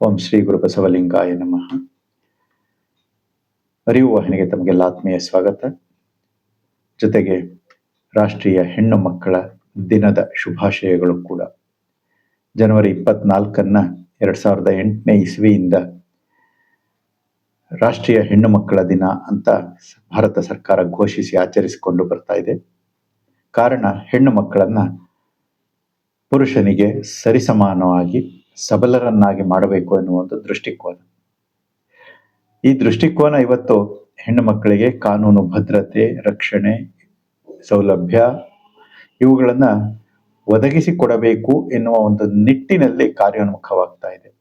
ಓಂ ಶ್ರೀ ಗುರು ಬಸವಲಿಂಗಾಯ ನಮಃ. ಅರಿವು ವಾಹಿನಿಗೆ ತಮಗೆಲ್ಲ ಆತ್ಮೀಯ ಸ್ವಾಗತ. ಜೊತೆಗೆ ರಾಷ್ಟ್ರೀಯ ಹೆಣ್ಣು ಮಕ್ಕಳ ದಿನದ ಶುಭಾಶಯಗಳು ಕೂಡ. ಜನವರಿ ಇಪ್ಪತ್ನಾಲ್ಕನ್ನ ಎರಡ್ ಸಾವಿರದ ಎಂಟನೇ ಇಸ್ವಿಯಿಂದ ರಾಷ್ಟ್ರೀಯ ಹೆಣ್ಣು ಮಕ್ಕಳ ದಿನ ಅಂತ ಭಾರತ ಸರ್ಕಾರ ಘೋಷಿಸಿ ಆಚರಿಸಿಕೊಂಡು ಬರ್ತಾ ಇದೆ. ಕಾರಣ ಹೆಣ್ಣು ಮಕ್ಕಳನ್ನ ಪುರುಷನಿಗೆ ಸರಿಸಮಾನವಾಗಿ ಸಬಲರನ್ನಾಗಿ ಮಾಡಬೇಕು ಎನ್ನುವ ಒಂದು ದೃಷ್ಟಿಕೋನ. ಈ ದೃಷ್ಟಿಕೋನ ಇವತ್ತು ಹೆಣ್ಣು ಮಕ್ಕಳಿಗೆ ಕಾನೂನು ಭದ್ರತೆ, ರಕ್ಷಣೆ, ಸೌಲಭ್ಯ ಇವುಗಳನ್ನ ಒದಗಿಸಿ ಕೊಡಬೇಕು ಎನ್ನುವ ಒಂದು ನಿಟ್ಟಿನಲ್ಲಿ ಕಾರ್ಯೋನ್ಮುಖವಾಗ್ತಾ ಇದೆ.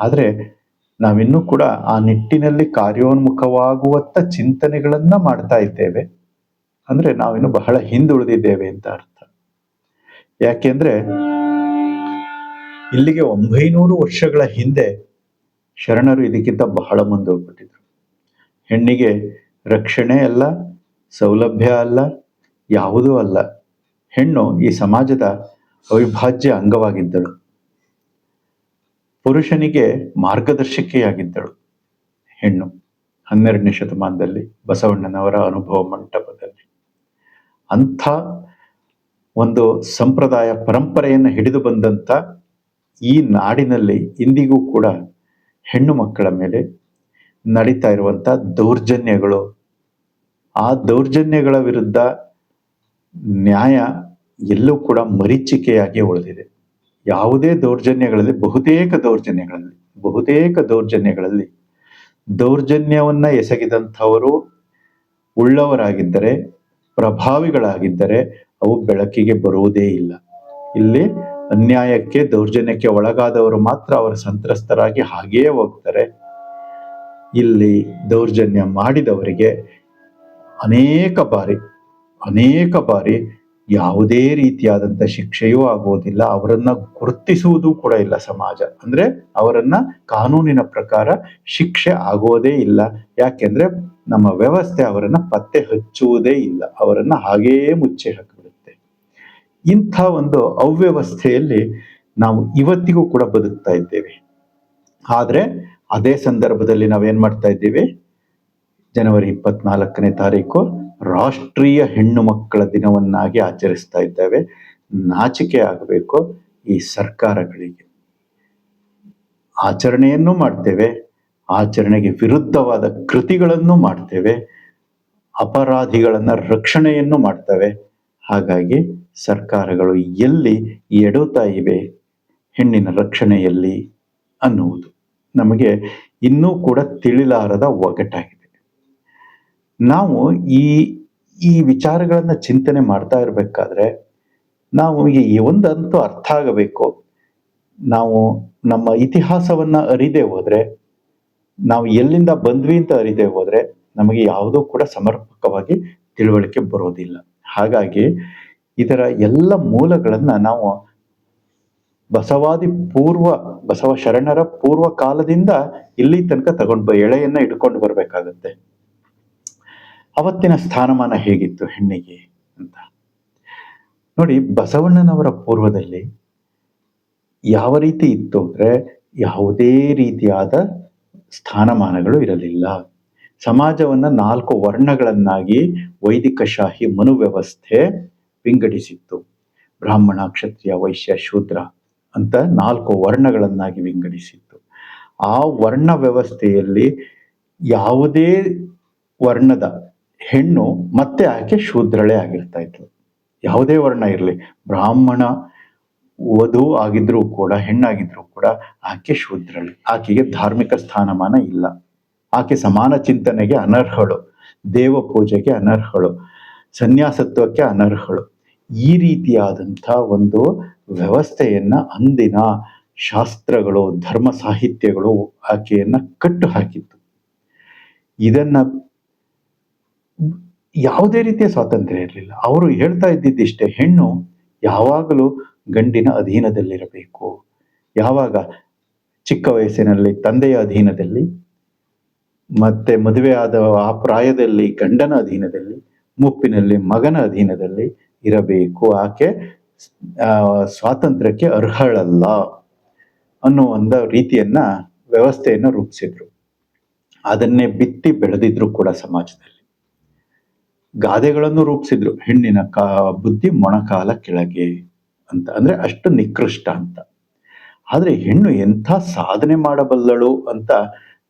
ಆದರೆ ನಾವಿನ್ನೂ ಕೂಡ ಆ ನಿಟ್ಟಿನಲ್ಲಿ ಕಾರ್ಯೋನ್ಮುಖವಾಗುವತ್ತ ಚಿಂತನೆಗಳನ್ನ ಮಾಡ್ತಾ ಇದ್ದೇವೆ. ಅಂದ್ರೆ ನಾವಿನ್ನು ಬಹಳ ಹಿಂದುಳಿದಿದ್ದೇವೆ ಅಂತ ಅರ್ಥ. ಯಾಕೆಂದ್ರೆ ಇಲ್ಲಿಗೆ ಒಂಬೈನೂರು ವರ್ಷಗಳ ಹಿಂದೆ ಶರಣರು ಇದಕ್ಕಿಂತ ಬಹಳ ಮುಂದೆ ಹೋಗ್ಬಿಟ್ಟಿದ್ರು. ಹೆಣ್ಣಿಗೆ ರಕ್ಷಣೆ ಅಲ್ಲ, ಸೌಲಭ್ಯ ಅಲ್ಲ, ಯಾವುದೂ ಅಲ್ಲ. ಹೆಣ್ಣು ಈ ಸಮಾಜದ ಅವಿಭಾಜ್ಯ ಅಂಗವಾಗಿದ್ದಳು. ಪುರುಷನಿಗೆ ಮಾರ್ಗದರ್ಶಕಿಯಾಗಿದ್ದಳು ಹೆಣ್ಣು ಹನ್ನೆರಡನೇ ಶತಮಾನದಲ್ಲಿ ಬಸವಣ್ಣನವರ ಅನುಭವ ಮಂಟಪದಲ್ಲಿ. ಅಂಥ ಒಂದು ಸಂಪ್ರದಾಯ ಪರಂಪರೆಯನ್ನು ಹಿಡಿದು ಬಂದಂಥ ಈ ನಾಡಿನಲ್ಲಿ ಇಂದಿಗೂ ಕೂಡ ಹೆಣ್ಣು ಮಕ್ಕಳ ಮೇಲೆ ನಡೀತಾ ಇರುವಂಥ ದೌರ್ಜನ್ಯಗಳು. ಆ ದೌರ್ಜನ್ಯಗಳ ವಿರುದ್ಧ ನ್ಯಾಯ ಎಲ್ಲೂ ಕೂಡ ಮರೀಚಿಕೆಯಾಗಿ ಉಳಿದಿದೆ. ಯಾವುದೇ ದೌರ್ಜನ್ಯಗಳಲ್ಲಿ, ಬಹುತೇಕ ದೌರ್ಜನ್ಯಗಳಲ್ಲಿ ಬಹುತೇಕ ದೌರ್ಜನ್ಯಗಳಲ್ಲಿ ದೌರ್ಜನ್ಯವನ್ನ ಎಸಗಿದಂಥವರು ಉಳ್ಳವರಾಗಿದ್ದರೆ, ಪ್ರಭಾವಿಗಳಾಗಿದ್ದರೆ ಅವು ಬೆಳಕಿಗೆ ಬರುವುದೇ ಇಲ್ಲ. ಇಲ್ಲಿ ಅನ್ಯಾಯಕ್ಕೆ, ದೌರ್ಜನ್ಯಕ್ಕೆ ಒಳಗಾದವರು ಮಾತ್ರ ಅವರ ಸಂತ್ರಸ್ತರಾಗಿ ಹಾಗೆಯೇ ಹೋಗ್ತಾರೆ. ಇಲ್ಲಿ ದೌರ್ಜನ್ಯ ಮಾಡಿದವರಿಗೆ ಅನೇಕ ಬಾರಿ ಅನೇಕ ಬಾರಿ ಯಾವುದೇ ರೀತಿಯಾದಂಥ ಶಿಕ್ಷೆಯೂ ಆಗುವುದಿಲ್ಲ. ಅವರನ್ನ ಗುರುತಿಸುವುದು ಕೂಡ ಇಲ್ಲ ಸಮಾಜ. ಅಂದ್ರೆ ಅವರನ್ನ ಕಾನೂನಿನ ಪ್ರಕಾರ ಶಿಕ್ಷೆ ಆಗೋದೇ ಇಲ್ಲ. ಯಾಕೆಂದ್ರೆ ನಮ್ಮ ವ್ಯವಸ್ಥೆ ಅವರನ್ನ ಪತ್ತೆ ಹಚ್ಚುವುದೇ ಇಲ್ಲ. ಅವರನ್ನ ಹಾಗೆಯೇ ಮುಚ್ಚಿ ಹಾಕಿಬಿಡುತ್ತೆ ಇಂಥ ಒಂದು ಅವ್ಯವಸ್ಥೆಯಲ್ಲಿ ನಾವು ಇವತ್ತಿಗೂ ಕೂಡ ಬದುಕ್ತಾ ಇದ್ದೇವೆ. ಆದರೆ ಅದೇ ಸಂದರ್ಭದಲ್ಲಿ ನಾವೇನು ಮಾಡ್ತಾ ಇದ್ದೀವಿ? ಜನವರಿ ಇಪ್ಪತ್ನಾಲ್ಕನೇ ತಾರೀಕು ರಾಷ್ಟ್ರೀಯ ಹೆಣ್ಣು ಮಕ್ಕಳ ದಿನವನ್ನಾಗಿ ಆಚರಿಸ್ತಾ ಇದ್ದೇವೆ. ನಾಚಿಕೆ ಆಗಬೇಕು ಈ ಸರ್ಕಾರಗಳಿಗೆ. ಆಚರಣೆಯನ್ನು ಮಾಡ್ತೇವೆ. ಆಚರಣೆಗೆ ವಿರುದ್ಧವಾದ ಕೃತಿಗಳನ್ನು ಮಾಡ್ತೇವೆ. ಅಪರಾಧಿಗಳನ್ನು ರಕ್ಷಣೆಯನ್ನು ಮಾಡ್ತೇವೆ. ಹಾಗಾಗಿ ಸರ್ಕಾರಗಳು ಎಲ್ಲಿ ಎಡುತ್ತಾ ಇವೆ ಹೆಣ್ಣಿನ ರಕ್ಷಣೆಯಲ್ಲಿ ಅನ್ನುವುದು. ನಮಗೆ ಇನ್ನೂ ಕೂಡ ತಿಳಿಲಾರದ ಒಗಟಾಗಿದೆ. ನಾವು ಈ ಈ ವಿಚಾರಗಳನ್ನು ಚಿಂತನೆ ಮಾಡ್ತಾ ಇರಬೇಕಾದ್ರೆ ನಾವು ಈ ಒಂದಂತೂ ಅರ್ಥ ಆಗಬೇಕು. ನಾವು ನಮ್ಮ ಇತಿಹಾಸವನ್ನ ಅರಿದೇ ಹೋದರೆ, ನಾವು ಎಲ್ಲಿಂದ ಬಂದ್ವಿ ಅಂತ ಅರಿದೇ ಹೋದರೆ ನಮಗೆ ಯಾವುದೂ ಕೂಡ ಸಮರ್ಪಕವಾಗಿ ತಿಳುವಳಿಕೆ ಬರೋದಿಲ್ಲ. ಹಾಗಾಗಿ ಇದರ ಎಲ್ಲ ಮೂಲಗಳನ್ನ ನಾವು ಬಸವಾದಿ ಪೂರ್ವ, ಬಸವ ಶರಣರ ಪೂರ್ವ ಕಾಲದಿಂದ ಇಲ್ಲಿ ತನಕ ತಗೊಂಡ್ ಎಳೆಯನ್ನ ಇಟ್ಕೊಂಡು ಬರ್ಬೇಕಾಗತ್ತೆ. ಅವತ್ತಿನ ಸ್ಥಾನಮಾನ ಹೇಗಿತ್ತು ಹೆಣ್ಣಿಗೆ ಅಂತ. ನೋಡಿ, ಬಸವಣ್ಣನವರ ಪೂರ್ವದಲ್ಲಿ ಯಾವ ರೀತಿ ಇತ್ತು ಅಂದ್ರೆ ಯಾವುದೇ ರೀತಿಯಾದ ಸ್ಥಾನಮಾನಗಳು ಇರಲಿಲ್ಲ. ಸಮಾಜವನ್ನ ನಾಲ್ಕು ವರ್ಣಗಳನ್ನಾಗಿ ವೈದಿಕ ಶಾಹಿ ಮನುವ್ಯವಸ್ಥೆ ವಿಂಗಡಿಸಿತ್ತು. ಬ್ರಾಹ್ಮಣ, ಕ್ಷತ್ರಿಯ, ವೈಶ್ಯ, ಶೂದ್ರ ಅಂತ ನಾಲ್ಕು ವರ್ಣಗಳನ್ನಾಗಿ ವಿಂಗಡಿಸಿತ್ತು. ಆ ವರ್ಣ ವ್ಯವಸ್ಥೆಯಲ್ಲಿ ಯಾವುದೇ ವರ್ಣದ ಹೆಣ್ಣು ಮತ್ತೆ ಆಕೆ ಶೂದ್ರಳೆ ಆಗಿರ್ತಾ ಇತ್ತು ಯಾವುದೇ ವರ್ಣ ಇರಲಿ, ಬ್ರಾಹ್ಮಣ, ವಧು ಆಗಿದ್ರೂ ಕೂಡ, ಹೆಣ್ಣಾಗಿದ್ರೂ ಕೂಡ ಆಕೆ ಶೂದ್ರಳೆ. ಆಕೆಗೆ ಧಾರ್ಮಿಕ ಸ್ಥಾನಮಾನ ಇಲ್ಲ. ಆಕೆ ಸಮಾನ ಚಿಂತನೆಗೆ ಅನರ್ಹಳು. ದೇವ ಪೂಜೆಗೆ ಅನರ್ಹಳು. ಸನ್ಯಾಸತ್ವಕ್ಕೆ ಅನರ್ಹಳು. ಈ ರೀತಿಯಾದಂಥ ಒಂದು ವ್ಯವಸ್ಥೆಯನ್ನ ಅಂದಿನ ಶಾಸ್ತ್ರಗಳು, ಧರ್ಮ ಸಾಹಿತ್ಯಗಳು ಆಕೆಯನ್ನ ಕಟ್ಟು ಹಾಕಿತ್ತು. ಇದನ್ನ ಯಾವುದೇ ರೀತಿಯ ಸ್ವಾತಂತ್ರ್ಯ ಇರಲಿಲ್ಲ. ಅವರು ಹೇಳ್ತಾ ಇದ್ದಿದ್ದಿಷ್ಟೇ ಹೆಣ್ಣು ಯಾವಾಗಲೂ ಗಂಡಿನ ಅಧೀನದಲ್ಲಿರಬೇಕು. ಯಾವಾಗ? ಚಿಕ್ಕ ವಯಸ್ಸಿನಲ್ಲಿ, ತಂದೆಯ ಅಧೀನದಲ್ಲಿ, ಮತ್ತೆ ಮದುವೆ ಆದ ಆ ಪ್ರಾಯದಲ್ಲಿ ಗಂಡನ ಅಧೀನದಲ್ಲಿ, ಮುಪ್ಪಿನಲ್ಲಿ ಮಗನ ಅಧೀನದಲ್ಲಿ ಇರಬೇಕು. ಆಕೆ ಸ್ವಾತಂತ್ರ್ಯಕ್ಕೆ ಅರ್ಹಳಲ್ಲ ಅನ್ನೋ ಒಂದು ರೀತಿಯನ್ನ ವ್ಯವಸ್ಥೆಯನ್ನು ರೂಪಿಸಿದ್ರು. ಅದನ್ನೇ ಬಿತ್ತಿ ಬೆಳೆದಿದ್ರು ಕೂಡ ಸಮಾಜದಲ್ಲಿ. ಗಾದೆಗಳನ್ನು ರೂಪಿಸಿದ್ರು. ಹೆಣ್ಣಿನ ಕಾ, ಬುದ್ಧಿ ಮೊಣಕಾಲ ಕೆಳಗೆ ಅಂತ. ಅಂದ್ರೆ ಅಷ್ಟು ನಿಕೃಷ್ಟ ಅಂತ. ಆದ್ರೆ ಹೆಣ್ಣು ಎಂಥ ಸಾಧನೆ ಮಾಡಬಲ್ಲಳು ಅಂತ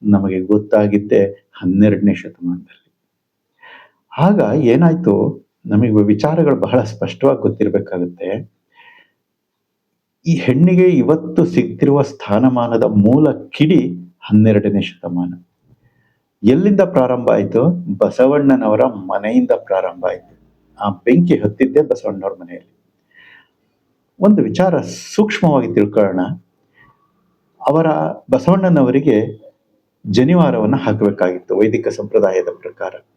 ನಮಗೆ ಗೊತ್ತಾಗಿದ್ದೆ ಹನ್ನೆರಡನೇ ಶತಮಾನದಲ್ಲಿ. ಆಗ ಏನಾಯ್ತು? ನಮಗೆ ವಿಚಾರಗಳು ಬಹಳ ಸ್ಪಷ್ಟವಾಗಿ ಗೊತ್ತಿರಬೇಕಾಗುತ್ತೆ. ಈ ಹೆಣ್ಣಿಗೆ ಇವತ್ತು ಸಿಗ್ತಿರುವ ಸ್ಥಾನಮಾನದ ಮೂಲ ಕಿಡಿ ಹನ್ನೆರಡನೇ ಶತಮಾನ. ಎಲ್ಲಿಂದ ಪ್ರಾರಂಭ ಆಯಿತು? ಬಸವಣ್ಣನವರ ಮನೆಯಿಂದ ಪ್ರಾರಂಭ ಆಯಿತು. ಆ ಬೆಂಕಿ ಹತ್ತಿದ್ದೆ ಬಸವಣ್ಣವ್ರ ಮನೆಯಲ್ಲಿ. ಒಂದು ವಿಚಾರ ಸೂಕ್ಷ್ಮವಾಗಿ ತಿಳ್ಕೊಳ್ಳೋಣ. ಅವರ ಬಸವಣ್ಣನವರಿಗೆ ಜನಿವಾರವನ್ನು ಹಾಕಬೇಕಾಗಿತ್ತು ವೈದಿಕ ಸಂಪ್ರದಾಯದ ಪ್ರಕಾರ.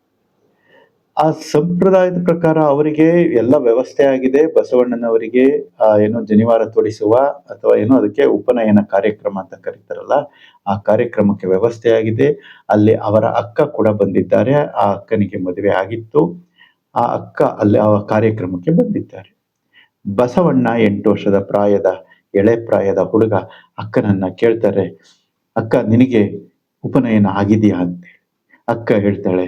ಆ ಸಂಪ್ರದಾಯದ ಪ್ರಕಾರ ಅವರಿಗೆ ಎಲ್ಲ ವ್ಯವಸ್ಥೆ ಆಗಿದೆ. ಬಸವಣ್ಣನವರಿಗೆ ಏನು ಜನಿವಾರ ತೊಡಿಸುವ ಅಥವಾ ಏನು ಅದಕ್ಕೆ ಉಪನಯನ ಕಾರ್ಯಕ್ರಮ ಅಂತ ಕರೀತಾರಲ್ಲ, ಆ ಕಾರ್ಯಕ್ರಮಕ್ಕೆ ವ್ಯವಸ್ಥೆ ಆಗಿದೆ. ಅಲ್ಲಿ ಅವರ ಅಕ್ಕ ಕೂಡ ಬಂದಿದ್ದಾರೆ. ಆ ಅಕ್ಕನಿಗೆ ಮದುವೆ ಆಗಿತ್ತು. ಆ ಅಕ್ಕ ಅಲ್ಲಿ ಆ ಕಾರ್ಯಕ್ರಮಕ್ಕೆ ಬಂದಿದ್ದಾರೆ. ಬಸವಣ್ಣ ಎಂಟು ವರ್ಷದ ಪ್ರಾಯದ, ಎಳೆ ಪ್ರಾಯದ ಹುಡುಗ ಅಕ್ಕನನ್ನ ಕೇಳ್ತಾರೆ, ಅಕ್ಕ, ನಿನಗೆ ಉಪನಯನ ಆಗಿದೆಯಾ? ಅಂತೇಳಿ ಅಕ್ಕ ಹೇಳ್ತಾಳೆ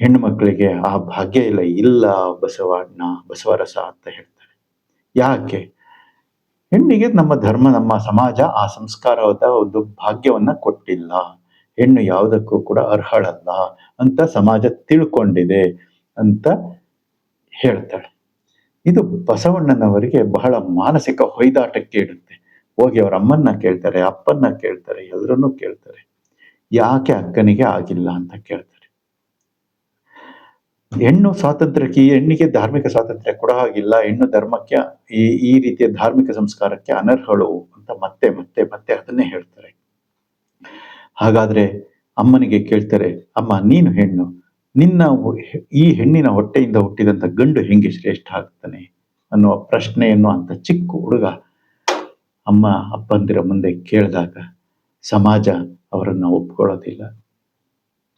ಹೆಣ್ಣು ಮಕ್ಕಳಿಗೆ ಆ ಭಾಗ್ಯ ಇಲ್ಲ ಇಲ್ಲ ಬಸವಣ್ಣ ಬಸವರಸ ಅಂತ ಹೇಳ್ತಾರೆ. ಯಾಕೆ? ಹೆಣ್ಣಿಗೆ ನಮ್ಮ ಧರ್ಮ, ನಮ್ಮ ಸಮಾಜ ಆ ಸಂಸ್ಕಾರದ ಒಂದು ಭಾಗ್ಯವನ್ನ ಕೊಟ್ಟಿಲ್ಲ. ಹೆಣ್ಣು ಯಾವುದಕ್ಕೂ ಕೂಡ ಅರ್ಹಳಲ್ಲ ಅಂತ ಸಮಾಜ ತಿಳ್ಕೊಂಡಿದೆ ಅಂತ ಹೇಳ್ತಾಳೆ. ಇದು ಬಸವಣ್ಣನವರಿಗೆ ಬಹಳ ಮಾನಸಿಕ ಹೊಯ್ದಾಟಕ್ಕೆ ಇಡುತ್ತೆ ಹೋಗಿ ಅವ್ರ ಅಮ್ಮನ್ನ ಕೇಳ್ತಾರೆ, ಅಪ್ಪನ್ನ ಕೇಳ್ತಾರೆ ಎಲ್ಲರನ್ನೂ ಕೇಳ್ತಾರೆ. ಯಾಕೆ ಅಕ್ಕನಿಗೆ ಆಗಿಲ್ಲ ಅಂತ ಕೇಳ್ತಾರೆ. ಹೆಣ್ಣು ಸ್ವಾತಂತ್ರ್ಯಕ್ಕೆ, ಈ ಹೆಣ್ಣಿಗೆ ಧಾರ್ಮಿಕ ಸ್ವಾತಂತ್ರ್ಯ ಕೂಡ ಹಾಗಿಲ್ಲ. ಹೆಣ್ಣು ಧರ್ಮಕ್ಕೆ, ಈ ಈ ರೀತಿಯ ಧಾರ್ಮಿಕ ಸಂಸ್ಕಾರಕ್ಕೆ ಅನರ್ಹಳು ಅಂತ ಮತ್ತೆ ಮತ್ತೆ ಮತ್ತೆ ಅದನ್ನೇ ಹೇಳ್ತಾರೆ. ಹಾಗಾದ್ರೆ ಅಮ್ಮನಿಗೆ ಕೇಳ್ತಾರೆ, ಅಮ್ಮ, ನೀನು ಹೆಣ್ಣು. ನಿನ್ನ ಈ ಹೆಣ್ಣಿನ ಹೊಟ್ಟೆಯಿಂದ ಹುಟ್ಟಿದಂತ ಗಂಡು ಹೆಂಗೆ ಶ್ರೇಷ್ಠ ಆಗ್ತಾನೆ? ಅನ್ನುವ ಪ್ರಶ್ನೆಯನ್ನು ಅಂತ ಚಿಕ್ಕ ಹುಡುಗ ಅಮ್ಮ ಅಪ್ಪಂದಿರ ಮುಂದೆ ಕೇಳಿದಾಗ ಸಮಾಜ ಅವರನ್ನ ಒಪ್ಕೊಳ್ಳೋದಿಲ್ಲ.